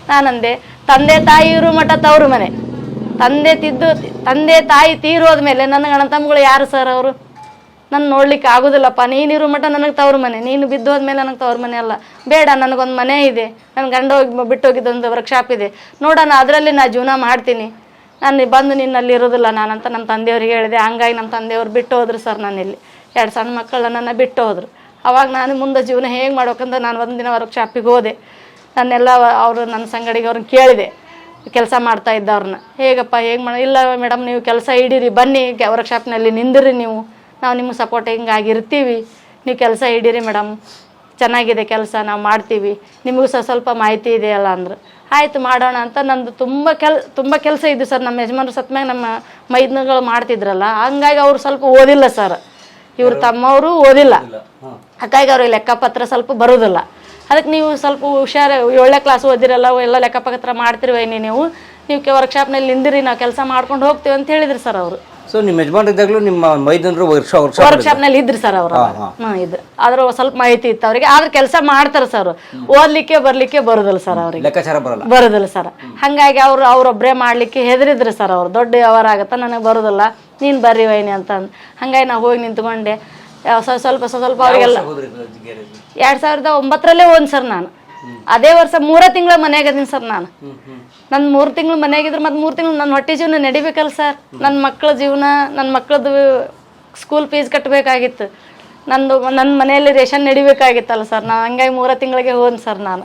ನಾನಂದೆ ತಂದೆ ತಾಯಿ ಇರು ಮಠ ತವ್ರ ಮನೆ. ತಂದೆ ತಿದ್ದು, ತಂದೆ ತಾಯಿ ತೀರೋದ್ಮೇಲೆ ನನ್ನ ಗಣ ತಮ್ಮಗಳು ಯಾರು ಸರ್ ಅವರು? ನನ್ನ ನೋಡ್ಲಿಕ್ಕೆ ಆಗೋದಿಲ್ಲಪ್ಪ. ನೀನಿರೋ ಮಠ ನನಗೆ ತವ್ರ ಮನೆ. ನೀನು ಬಿದ್ದೋದ ಮೇಲೆ ನನಗೆ ತವ್ರ ಮನೆ ಅಲ್ಲ. ಬೇಡ, ನನಗೊಂದು ಮನೆ ಇದೆ. ನನ್ನ ಗಂಡ ಹೋಗಿ ಬಿಟ್ಟು ಹೋಗಿದ್ದೊಂದು ವರ್ಕ್ಶಾಪ್ ಇದೆ. ನೋಡೋಣ, ಅದರಲ್ಲಿ ನಾ ಜೀವನ ಮಾಡ್ತೀನಿ. ನಾನು ಬಂದು ನಿನ್ನಲ್ಲಿ ಇರೋದಿಲ್ಲ ನಾನಂತ ನಮ್ಮ ತಂದೆಯವ್ರಿಗೆ ಹೇಳಿದೆ ಹಂಗಾಗಿ ನಮ್ಮ ತಂದೆಯವ್ರು ಬಿಟ್ಟು ಹೋದ್ರು ಸರ್ ನಾನಿಲ್ಲಿ ಎರಡು ಸಣ್ಣ ಮಕ್ಕಳು ನನ್ನ ಬಿಟ್ಟು ಹೋದ್ರು. ಅವಾಗ ನಾನು ಮುಂದೆ ಜೀವನ ಹೇಗೆ ಮಾಡ್ಬೇಕಂತ ನಾನು ಒಂದು ದಿನ ವರ್ಕ್ಶಾಪಿಗೆ ಹೋದೆ. ನನ್ನೆಲ್ಲ ಅವರು ನನ್ನ ಸಂಗಡಿಗೆ ಅವ್ರನ್ನ ಕೇಳಿದೆ ಕೆಲಸ ಮಾಡ್ತಾ ಇದ್ದವ್ರನ್ನ. ಹೇಗಪ್ಪ ಹೇಗೆ ಮಾಡ ಇಲ್ಲ ಮೇಡಮ್ ನೀವು ಕೆಲಸ ಹಿಡೀರಿ ಬನ್ನಿ ವರ್ಕ್ಶಾಪ್ನಲ್ಲಿ ನಿಂದಿರಿ ನೀವು. ನಾವು ನಿಮ್ಗೆ ಸಪೋರ್ಟಿಂಗ್ ಆಗಿರ್ತೀವಿ. ನೀವು ಕೆಲಸ ಹಿಡೀರಿ ಮೇಡಮ್. ಚೆನ್ನಾಗಿದೆ ಕೆಲಸ ನಾವು ಮಾಡ್ತೀವಿ. ನಿಮಗೂ ಸಹ ಸ್ವಲ್ಪ ಮಾಹಿತಿ ಇದೆಯಲ್ಲ ಅಂದ್ರೆ. ಆಯಿತು ಮಾಡೋಣ ಅಂತ ನಂದು ತುಂಬ ಕೆಲ್ ತುಂಬ ಕೆಲಸ ಇದ್ದು ಸರ್. ನಮ್ಮ ಯಜಮಾನರು ಸತ್ಮ್ಯಾಗ ನಮ್ಮ ಮೈದ್ನಗಳು ಮಾಡ್ತಿದ್ರಲ್ಲ ಹಂಗಾಗಿ ಅವ್ರು ಸ್ವಲ್ಪ ಓದಿಲ್ಲ ಸರ್. ಇವ್ರ ತಮ್ಮವರು ಓದಿಲ್ಲ. ಹಾಗಾಗಿ ಅವ್ರಿಗೆ ಲೆಕ್ಕಪತ್ರ ಸ್ವಲ್ಪ ಬರೋದಿಲ್ಲ. ಅದಕ್ಕೆ ನೀವು ಸ್ವಲ್ಪ ಹುಷಾರು ಏಳನೇ ಕ್ಲಾಸ್ ಓದಿರಲ್ಲ ಎಲ್ಲ ಲೆಕ್ಕಪತ್ರ ಮಾಡ್ತಿರ್ವೇನಿ ನೀವು. ನೀವು ವರ್ಕ್ಶಾಪ್ನಲ್ಲಿ ನಿಂದಿರಿ ನಾವು ಕೆಲಸ ಮಾಡ್ಕೊಂಡು ಹೋಗ್ತೀವಿ ಅಂತ ಹೇಳಿದ್ರು ಸರ್ ಅವರು. ಸೊ ನಿಮ್ಮ ಯಜಮಾನ್ರು ಇದ್ದಾಗಲೂ ನಿಮ್ಮ ವರ್ಷ ವರ್ಕ್ಶಾಪ್ನಲ್ಲಿ ಇದ್ರು ಸರ್ ಅವರು. ಹಾಂ ಇದ್ರು. ಆದ್ರೆ ಸ್ವಲ್ಪ ಮಾಹಿತಿ ಇತ್ತು ಅವ್ರಿಗೆ. ಆದ್ರೆ ಕೆಲಸ ಮಾಡ್ತಾರೆ ಸರ್ ಓದ್ಲಿಕ್ಕೆ ಬರ್ಲಿಕ್ಕೆ ಬರೋದಿಲ್ಲ ಸರ್ ಅವ್ರಿಗೆ. ಲೆಕ್ಕಾಚಾರ ಬರಲ್ಲ. ಬರೋದಿಲ್ಲ ಸರ್ ಹಂಗಾಗಿ ಅವ್ರು ಅವ್ರೊಬ್ಬರೇ ಮಾಡ್ಲಿಕ್ಕೆ ಹೆದರಿದ್ರು ಸರ್ ಅವ್ರು. ದೊಡ್ಡ ವ್ಯವಹಾರ ಆಗತ್ತ ನನಗೆ ಬರೋದಿಲ್ಲ. ನೀನು ಬರ್ರಿ ವೈನಿ ಅಂತ ಹಂಗಾಗಿ ನಾವು ಹೋಗಿ ನಿಂತ್ಕೊಂಡೆ. ಸ್ವಲ್ಪ ಸ್ವ- ಸ್ವಲ್ಪ ಅವರಿಗೆಲ್ಲ ಎರಡ್ ಸಾವಿರದ ಒಂಬತ್ತರಲ್ಲೇ ಹೋನ್ ಸರ್ ನಾನು. ಅದೇ ವರ್ಷ ಮೂರ ತಿಂಗಳ ಮನೆಯಾಗದೀನಿ ಸರ್ ನಾನು. ನನ್ನ ಮೂರು ತಿಂಗಳು ಮನೆಯಾಗಿದ್ರೆ ಮತ್ತೆ ಮೂರು ತಿಂಗಳು ನನ್ನ ಹೊಟ್ಟೆ ಜೀವನ ನಡಿಬೇಕಲ್ಲ ಸರ್. ನನ್ನ ಮಕ್ಕಳ ಜೀವನ ನನ್ನ ಮಕ್ಕಳದ್ದು ಸ್ಕೂಲ್ ಫೀಸ್ ಕಟ್ಟಬೇಕಾಗಿತ್ತು ನಂದು ನನ್ನ ಮನೆಯಲ್ಲಿ ರೇಷನ್ ನಡಿಬೇಕಾಗಿತ್ತಲ್ಲ ಸರ್. ನಾನು ಹಂಗಾಗಿ ಮೂರ ತಿಂಗಳಿಗೆ ಹೋನ್ ಸರ್ ನಾನು.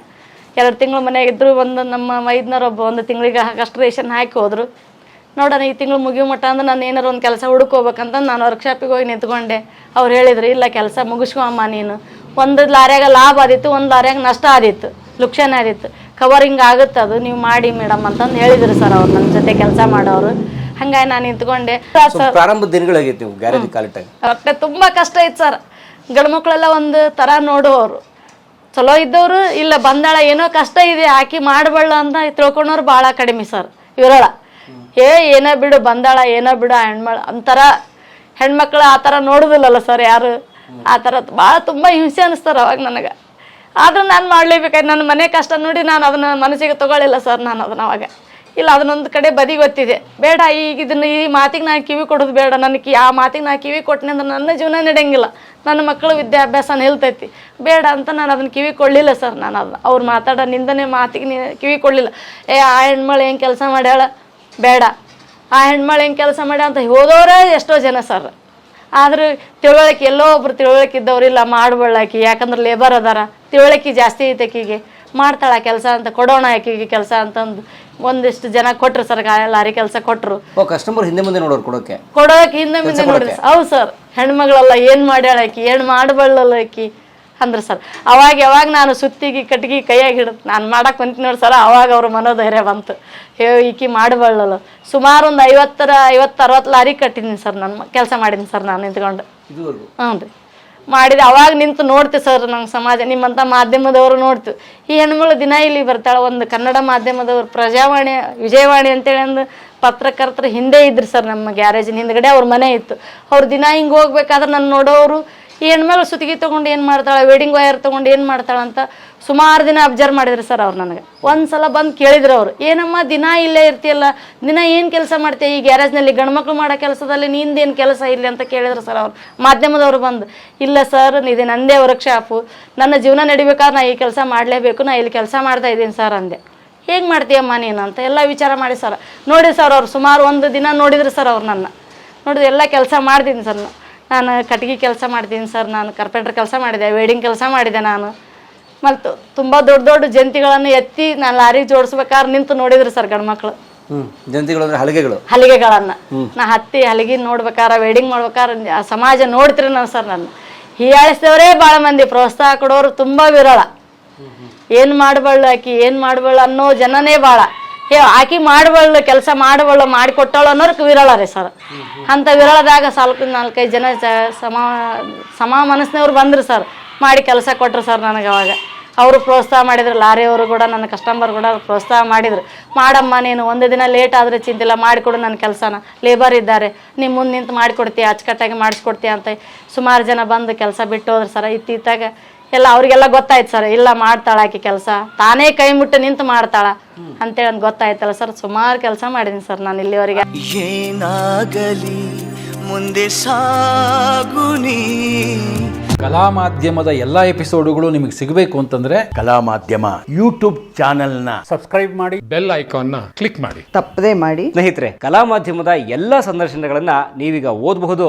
ಎರಡು ತಿಂಗಳು ಮನೆಯಾಗಿದ್ರು ಒಂದು ನಮ್ಮ ಮೈದ್ನರೊಬ್ಬ ಒಂದು ತಿಂಗಳಿಗೆ ಅಷ್ಟು ರೇಷನ್ ಹಾಕಿ ಹೋದ್ರು. ನೋಡೋಣ ಈ ತಿಂಗಳು ಮುಗಿಯೋ ಮಟ್ಟ ಅಂದ್ರೆ ನಾನು ಏನಾರು ಒಂದು ಕೆಲಸ ಹುಡುಕೋಬೇಕಂತ ನಾನು ವರ್ಕ್ಶಾಪಿಗೆ ಹೋಗಿ ನಿಂತ್ಕೊಂಡೆ. ಅವ್ರು ಹೇಳಿದ್ರು ಇಲ್ಲ ಕೆಲಸ ಮುಗಿಸ್ಕೊ ಅಮ್ಮ ನೀನು. ಒಂದು ಲಾರ್ಯಾಗ ಲಾಭ ಆದಿತ್ತು ಒಂದು ಲಾರ್ಯಾಗ ನಷ್ಟ ಆದಿತ್ತು ಲುಕ್ಷನ್ ಆದಿತ್ತು. ಕವರಿಂಗ್ ಆಗುತ್ತೆ ಅದು ನೀವು ಮಾಡಿ ಮೇಡಮ್ ಅಂತಂದು ಹೇಳಿದ್ರು ಸರ್ ಅವ್ರು ನನ್ನ ಜೊತೆ ಕೆಲಸ ಮಾಡೋರು. ಹಂಗಾಗಿ ನಾನು ನಿಂತ್ಕೊಂಡೆ. ಸೊ ಪ್ರಾರಂಭದ ದಿನಗಳಾಗೈತೆ ನೀವು ಗ್ಯಾರೇಜ್ ಕಾಲಿಟ್ಟಾಗ ಹೊಟ್ಟೆ ತುಂಬ ಕಷ್ಟ ಆಯ್ತು ಸರ್. ಗಂಡು ಮಕ್ಕಳೆಲ್ಲ ಒಂದು ಥರ ನೋಡುವವರು. ಚಲೋ ಇದ್ದವರು ಇಲ್ಲ ಬಂದಾಳ ಏನೋ ಕಷ್ಟ ಇದೆ ಹಾಕಿ ಮಾಡಬಳ್ಳ ಅಂತ ತಿಳ್ಕೊಂಡವ್ರು ಭಾಳ ಕಡಿಮೆ ಸರ್ ವಿರಳ ಏ ಏನೋ ಬಿಡು, ಬಂದಾಳ, ಏನೋ ಬಿಡು, ಆ ಅಂತಾರ ಹೆಣ್ಮಕ್ಳು ಆ ಥರ ನೋಡೋದಿಲ್ಲಲ್ಲ ಸರ್ ಯಾರು? ಆ ಥರ ಭಾಳ ತುಂಬ ಹಿಂಸೆ ಅನಿಸ್ತಾರೆ ಅವಾಗ ನನಗೆ. ಆದರೂ ನಾನು ಮಾಡಲೇಬೇಕಾಯ್ತು ನನ್ನ ಮನೆ ಕಷ್ಟ ನೋಡಿ ನಾನು ಅದನ್ನ ಮನಸ್ಸಿಗೆ ತಗೊಳ್ಳಿಲ್ಲ ಸರ್ ನಾನು ಅದನ್ನ ಅವಾಗ. ಇಲ್ಲ, ಅದನ್ನೊಂದು ಕಡೆ ಬದಿ ಗೊತ್ತಿದೆ. ಬೇಡ, ಈಗ ಇದನ್ನ ಈ ಮಾತಿಗೆ ನಾನು ಕಿವಿ ಕೊಡೋದು ಬೇಡ. ನನಗೆ ಆ ಮಾತಿಗೆ ನಾನು ಕಿವಿ ಕೊಟ್ಟನೆ ಅಂದ್ರೆ ನನ್ನ ಜೀವನ ನಡೆಯಂಗಿಲ್ಲ ನನ್ನ ಮಕ್ಕಳು ವಿದ್ಯಾಭ್ಯಾಸ ನಿಲ್ತೈತಿ. ಬೇಡ ಅಂತ ನಾನು ಅದನ್ನ ಕಿವಿ ಕೊಡಲಿಲ್ಲ ಸರ್ ನಾನು ಅದನ್ನ ಅವ್ರು ಮಾತಾಡೋ ನಿಂದನೆ ಮಾತಿಗೆ ಕಿವಿ ಕೊಡಲಿಲ್ಲ. ಏ, ಆ ಹೆಣ್ಮಳು ಏನು ಕೆಲಸ ಮಾಡ್ಯಾಳ? ಬೇಡ. ಆ ಹೆಣ್ಮಳು ಹೆಂಗೆ ಕೆಲಸ ಮಾಡಿ ಅಂತ ಹೋದವರೇ ಎಷ್ಟೋ ಜನ ಸರ್ ಆದ್ರೆ ತಿಳುವಳಿಕೆ ಎಲ್ಲೋ ಒಬ್ರು ತಿಳುವಳಿಕೆ ಇದ್ದವ್ರಿಲ್ಲ ಮಾಡ್ಬಳ್ಳಾಕಿ ಯಾಕಂದ್ರೆ ಲೇಬರ್ ಅದಾರ. ತಿಳುವಳಿಕೆ ಜಾಸ್ತಿ ಐತೆ ಆಕಿಗೆ. ಮಾಡ್ತಾಳ ಕೆಲಸ ಅಂತ ಕೊಡೋಣ ಆಕಿಗೆ ಕೆಲಸ ಅಂತಂದು. ಒಂದಿಷ್ಟು ಜನ ಕೊಟ್ರು ಸರ್ ಲಾರಿ ಕೆಲಸ ಕೊಟ್ರು. ಓ ಕಸ್ಟಮರ್ ಹಿಂದೆ ಮುಂದೆ ನೋಡೋರು ಕೊಡೋಕೆ? ಕೊಡೋಕೆ ಹಿಂದೆ ಮುಂದೆ ನೋಡ್ರಿ ಹೌದು ಸರ್ ಹೆಣ್ಮಗಳಲ್ಲ ಏನು ಮಾಡ್ಯಾಳ ಆಕಿ? ಏನು ಮಾಡಬಳ್ಳಲ್ಲ ಆಕಿ? ಅಂದ್ರು ಸರ್. ಅವಾಗ ಯಾವಾಗ ನಾನು ಸುತ್ತಿಗೆ ಕಟ್ಟಿಗೆ ಕೈಯಾಗಿ ಹಿಡಿದು ನಾನು ಮಾಡಕ್ಕೆ ಬಂತು ನೋಡಿ ಸರ್ ಅವಾಗ ಅವ್ರ ಮನೋಧೈರ್ಯ ಬಂತು. ಹೇ ಈಕಿ ಮಾಡಬಳ್ಳಲ್ಲ ಸುಮಾರು ಒಂದು ಐವತ್ತರ ಐವತ್ತು ಅರವತ್ತು ಲಾರಿ ಕಟ್ಟಿದ್ದೀನಿ ಸರ್ ನಾನು ಕೆಲಸ ಮಾಡಿದ್ದೀನಿ ಸರ್ ನಾನು ನಿಂತ್ಕೊಂಡು. ಹ್ಞೂ ರೀ. ಮಾಡಿದೆ ಅವಾಗ ನಿಂತು ನೋಡ್ತೀವಿ ಸರ್ ನಮ್ಮ ಸಮಾಜ ನಿಮ್ಮಂಥ ಮಾಧ್ಯಮದವರು ನೋಡ್ತು. ಈ ಹೆಣ್ಮಗಳು ದಿನ ಇಲ್ಲಿ ಬರ್ತಾಳೆ ಒಂದು ಕನ್ನಡ ಮಾಧ್ಯಮದವರು ಪ್ರಜಾವಾಣಿ ವಿಜಯವಾಣಿ ಅಂತೇಳಿ ಅಂದು ಪತ್ರಕರ್ತರ ಹಿಂದೆ ಇದ್ರು ಸರ್ ನಮ್ಮ ಗ್ಯಾರೇಜಿನ ಹಿಂದ್ಗಡೆ ಅವ್ರ ಮನೆ ಇತ್ತು. ಅವ್ರು ದಿನ ಹಿಂಗೆ ಹೋಗ್ಬೇಕಾದ್ರೆ ನಾನು ನೋಡೋರು ಈ ಹೆಣ್ಮಗಳು ಸುತ್ತಿಗೆ ತೊಗೊಂಡು ಏನು ಮಾಡ್ತಾಳೆ ವೆಡ್ಡಿಂಗ್ ವೈರ್ ತೊಗೊಂಡು ಏನು ಮಾಡ್ತಾಳೆ ಅಂತ ಸುಮಾರು ದಿನ ಅಬ್ಸರ್ವ್ ಮಾಡಿದ್ರು ಸರ್ ಅವ್ರು ನನಗೆ. ಒಂದು ಸಲ ಬಂದು ಕೇಳಿದ್ರು ಅವರು, ಏನಮ್ಮ ದಿನ ಇಲ್ಲೇ ಇರ್ತೀಯಲ್ಲ, ದಿನ ಏನು ಕೆಲಸ ಮಾಡ್ತೀಯ? ಈ ಗ್ಯಾರೇಜ್ನಲ್ಲಿ ಗಂಡ್ಮಕ್ಳು ಮಾಡೋ ಕೆಲಸದಲ್ಲಿ ನಿಂದೇನು ಕೆಲಸ ಇಲ್ಲ ಅಂತ ಕೇಳಿದ್ರು ಸರ್ ಅವ್ರು. ಮಾಧ್ಯಮದವ್ರು ಬಂದು, ಇಲ್ಲ ಸರ್ ಇದು ನಂದೇ ವರ್ಕ್ಶಾಪು ನನ್ನ ಜೀವನ ನಡಿಬೇಕಾದ್ರೆ ನಾ ಈ ಕೆಲಸ ಮಾಡಲೇಬೇಕು, ನಾ ಇಲ್ಲಿ ಕೆಲಸ ಮಾಡ್ತಾ ಇದ್ದೀನಿ ಸರ್ ಅಂದೆ. ಹೇಗೆ ಮಾಡ್ತೀಯಮ್ಮ ನೀನು ಅಂತ ಎಲ್ಲ ವಿಚಾರ ಮಾಡಿ ಸರ್ ನೋಡಿ ಸರ್ ಅವ್ರು ಸುಮಾರು ಒಂದು ದಿನ ನೋಡಿದ್ರು ಸರ್ ಅವ್ರು ನನ್ನ. ನೋಡಿದ್ರೆ ಎಲ್ಲ ಕೆಲಸ ಮಾಡ್ತೀನಿ ಸರ್ ನಾನು ಕಟ್ಗೆ ಕೆಲಸ ಮಾಡ್ತೀನಿ ಸರ್ ನಾನು ಕಾರ್ಪೆಂಟ್ರ್ ಕೆಲಸ ಮಾಡಿದೆ ವೇಡಿಂಗ್ ಕೆಲಸ ಮಾಡಿದೆ ನಾನು. ಮತ್ತು ತುಂಬ ದೊಡ್ಡ ದೊಡ್ಡ ಜಂತಿಗಳನ್ನು ಎತ್ತಿ ನಾನು ಲಾರಿ ಜೋಡಿಸ್ಬೇಕಾದ್ರೆ ನಿಂತು ನೋಡಿದ್ರು ಸರ್ ಗಂಡ್ಮಕ್ಳು ಜಂತಿಗಳು ಅಂದ್ರೆ ಹಲಗೆಗಳು. ಹಲಿಗೆಗಳನ್ನ. ನಾ ಹತ್ತಿ ಹಲಿಗೆ ನೋಡ್ಬೇಕಾರ ವೆಡಿಂಗ್ ಮಾಡ್ಬೇಕಾರ ಆ ಸಮಾಜ ನೋಡ್ತೀರಿ ನಾನು ಸರ್ ನಾನು. ಹೀಯಾಳಿಸಿದವರೇ ಭಾಳ ಮಂದಿ ಪ್ರೋತ್ಸಾಹ ಕೊಡೋರು ತುಂಬ ವಿರಳ. ಏನು ಮಾಡ್ಬಳ್ಳಾಕಿ ಆಕಿ ಏನು ಮಾಡಬಳ್ಳು ಅನ್ನೋ ಜನನೇ ಭಾಳ ಏ ಆಕಿ ಮಾಡಬಳ್ಳು ಕೆಲಸ ಮಾಡಬಳ್ಳು ಮಾಡಿಕೊಟ್ಟಳು ಅನ್ನೋರ್ಕ್ ವಿರಳ ರೀ ಸರ್. ಅಂತ ವಿರಳದಾಗ ಸ್ವಲ್ಪ ನಾಲ್ಕೈದು ಜನ ಸಮ ಸಮ ಮನಸ್ಸಿನವ್ರು ಬಂದ್ರು ಸರ್. ಮಾಡಿ ಕೆಲಸ ಕೊಟ್ಟರು ಸರ್ ನನಗೆ ಅವಾಗ. ಅವರು ಪ್ರೋತ್ಸಾಹ ಮಾಡಿದ್ರು ಲಾರಿಯವರು ಕೂಡ ನನ್ನ ಕಸ್ಟಮರ್ ಕೂಡ ಪ್ರೋತ್ಸಾಹ ಮಾಡಿದ್ರು. ಮಾಡಮ್ಮ, ನೀನು ಒಂದು ದಿನ ಲೇಟ್ ಆದರೆ ಚಿಂತಿಲ್ಲ, ಮಾಡಿಕೊಡು ನನ್ನ ಕೆಲಸನ. ಲೇಬರ್ ಇದ್ದಾರೆ. ನೀವು ಮುಂದೆ ನಿಂತು ಮಾಡಿಕೊಡ್ತೀಯ, ಅಚ್ಚುಕಟ್ಟಾಗಿ ಮಾಡಿಸ್ಕೊಡ್ತೀಯ ಅಂತ ಸುಮಾರು ಜನ ಬಂದು ಕೆಲಸ ಬಿಟ್ಟು ಹೋದ್ರು ಸರ್. ಇತ್ತೀತಾಗ ಎಲ್ಲ ಅವ್ರಿಗೆಲ್ಲ ಗೊತ್ತಾಯ್ತು ಸರ್ ಇಲ್ಲ ಮಾಡ್ತಾಳ ಆಕೆ ಕೆಲಸ. ತಾನೇ ಕೈ ಮುಟ್ಟು ನಿಂತು ಮಾಡ್ತಾಳ ಅಂತೇಳಿ ಒಂದು ಗೊತ್ತಾಯ್ತಲ್ಲ ಸರ್ ಸುಮಾರು ಕೆಲಸ ಮಾಡಿದೀನಿ ಸರ್ ನಾನು ಇಲ್ಲಿವರೆಗೆ. ಏನಾಗಲಿ ಮುಂದೆ ಸಾಗುನಿ ಕಲಾ ಮಾಧ್ಯಮದ ಎಲ್ಲಾ ಎಪಿಸೋಡ್ಗಳು ನಿಮಗೆ ಸಿಗಬೇಕು ಅಂತಂದ್ರೆ ಕಲಾ ಮಾಧ್ಯಮ ಯೂಟ್ಯೂಬ್ ಚಾನೆಲ್ನ ಬೆಲ್ ಐಕಾನ್ನ ಕ್ಲಿಕ್ ಮಾಡಿ. ತಪ್ಪದೇ ಮಾಡಿ. ಸ್ನೇಹಿತರೆ ಕಲಾ ಮಾಧ್ಯಮದ ಎಲ್ಲ ಸಂದರ್ಶನಗಳನ್ನು ನೀವೀಗ ಓದಬಹುದು.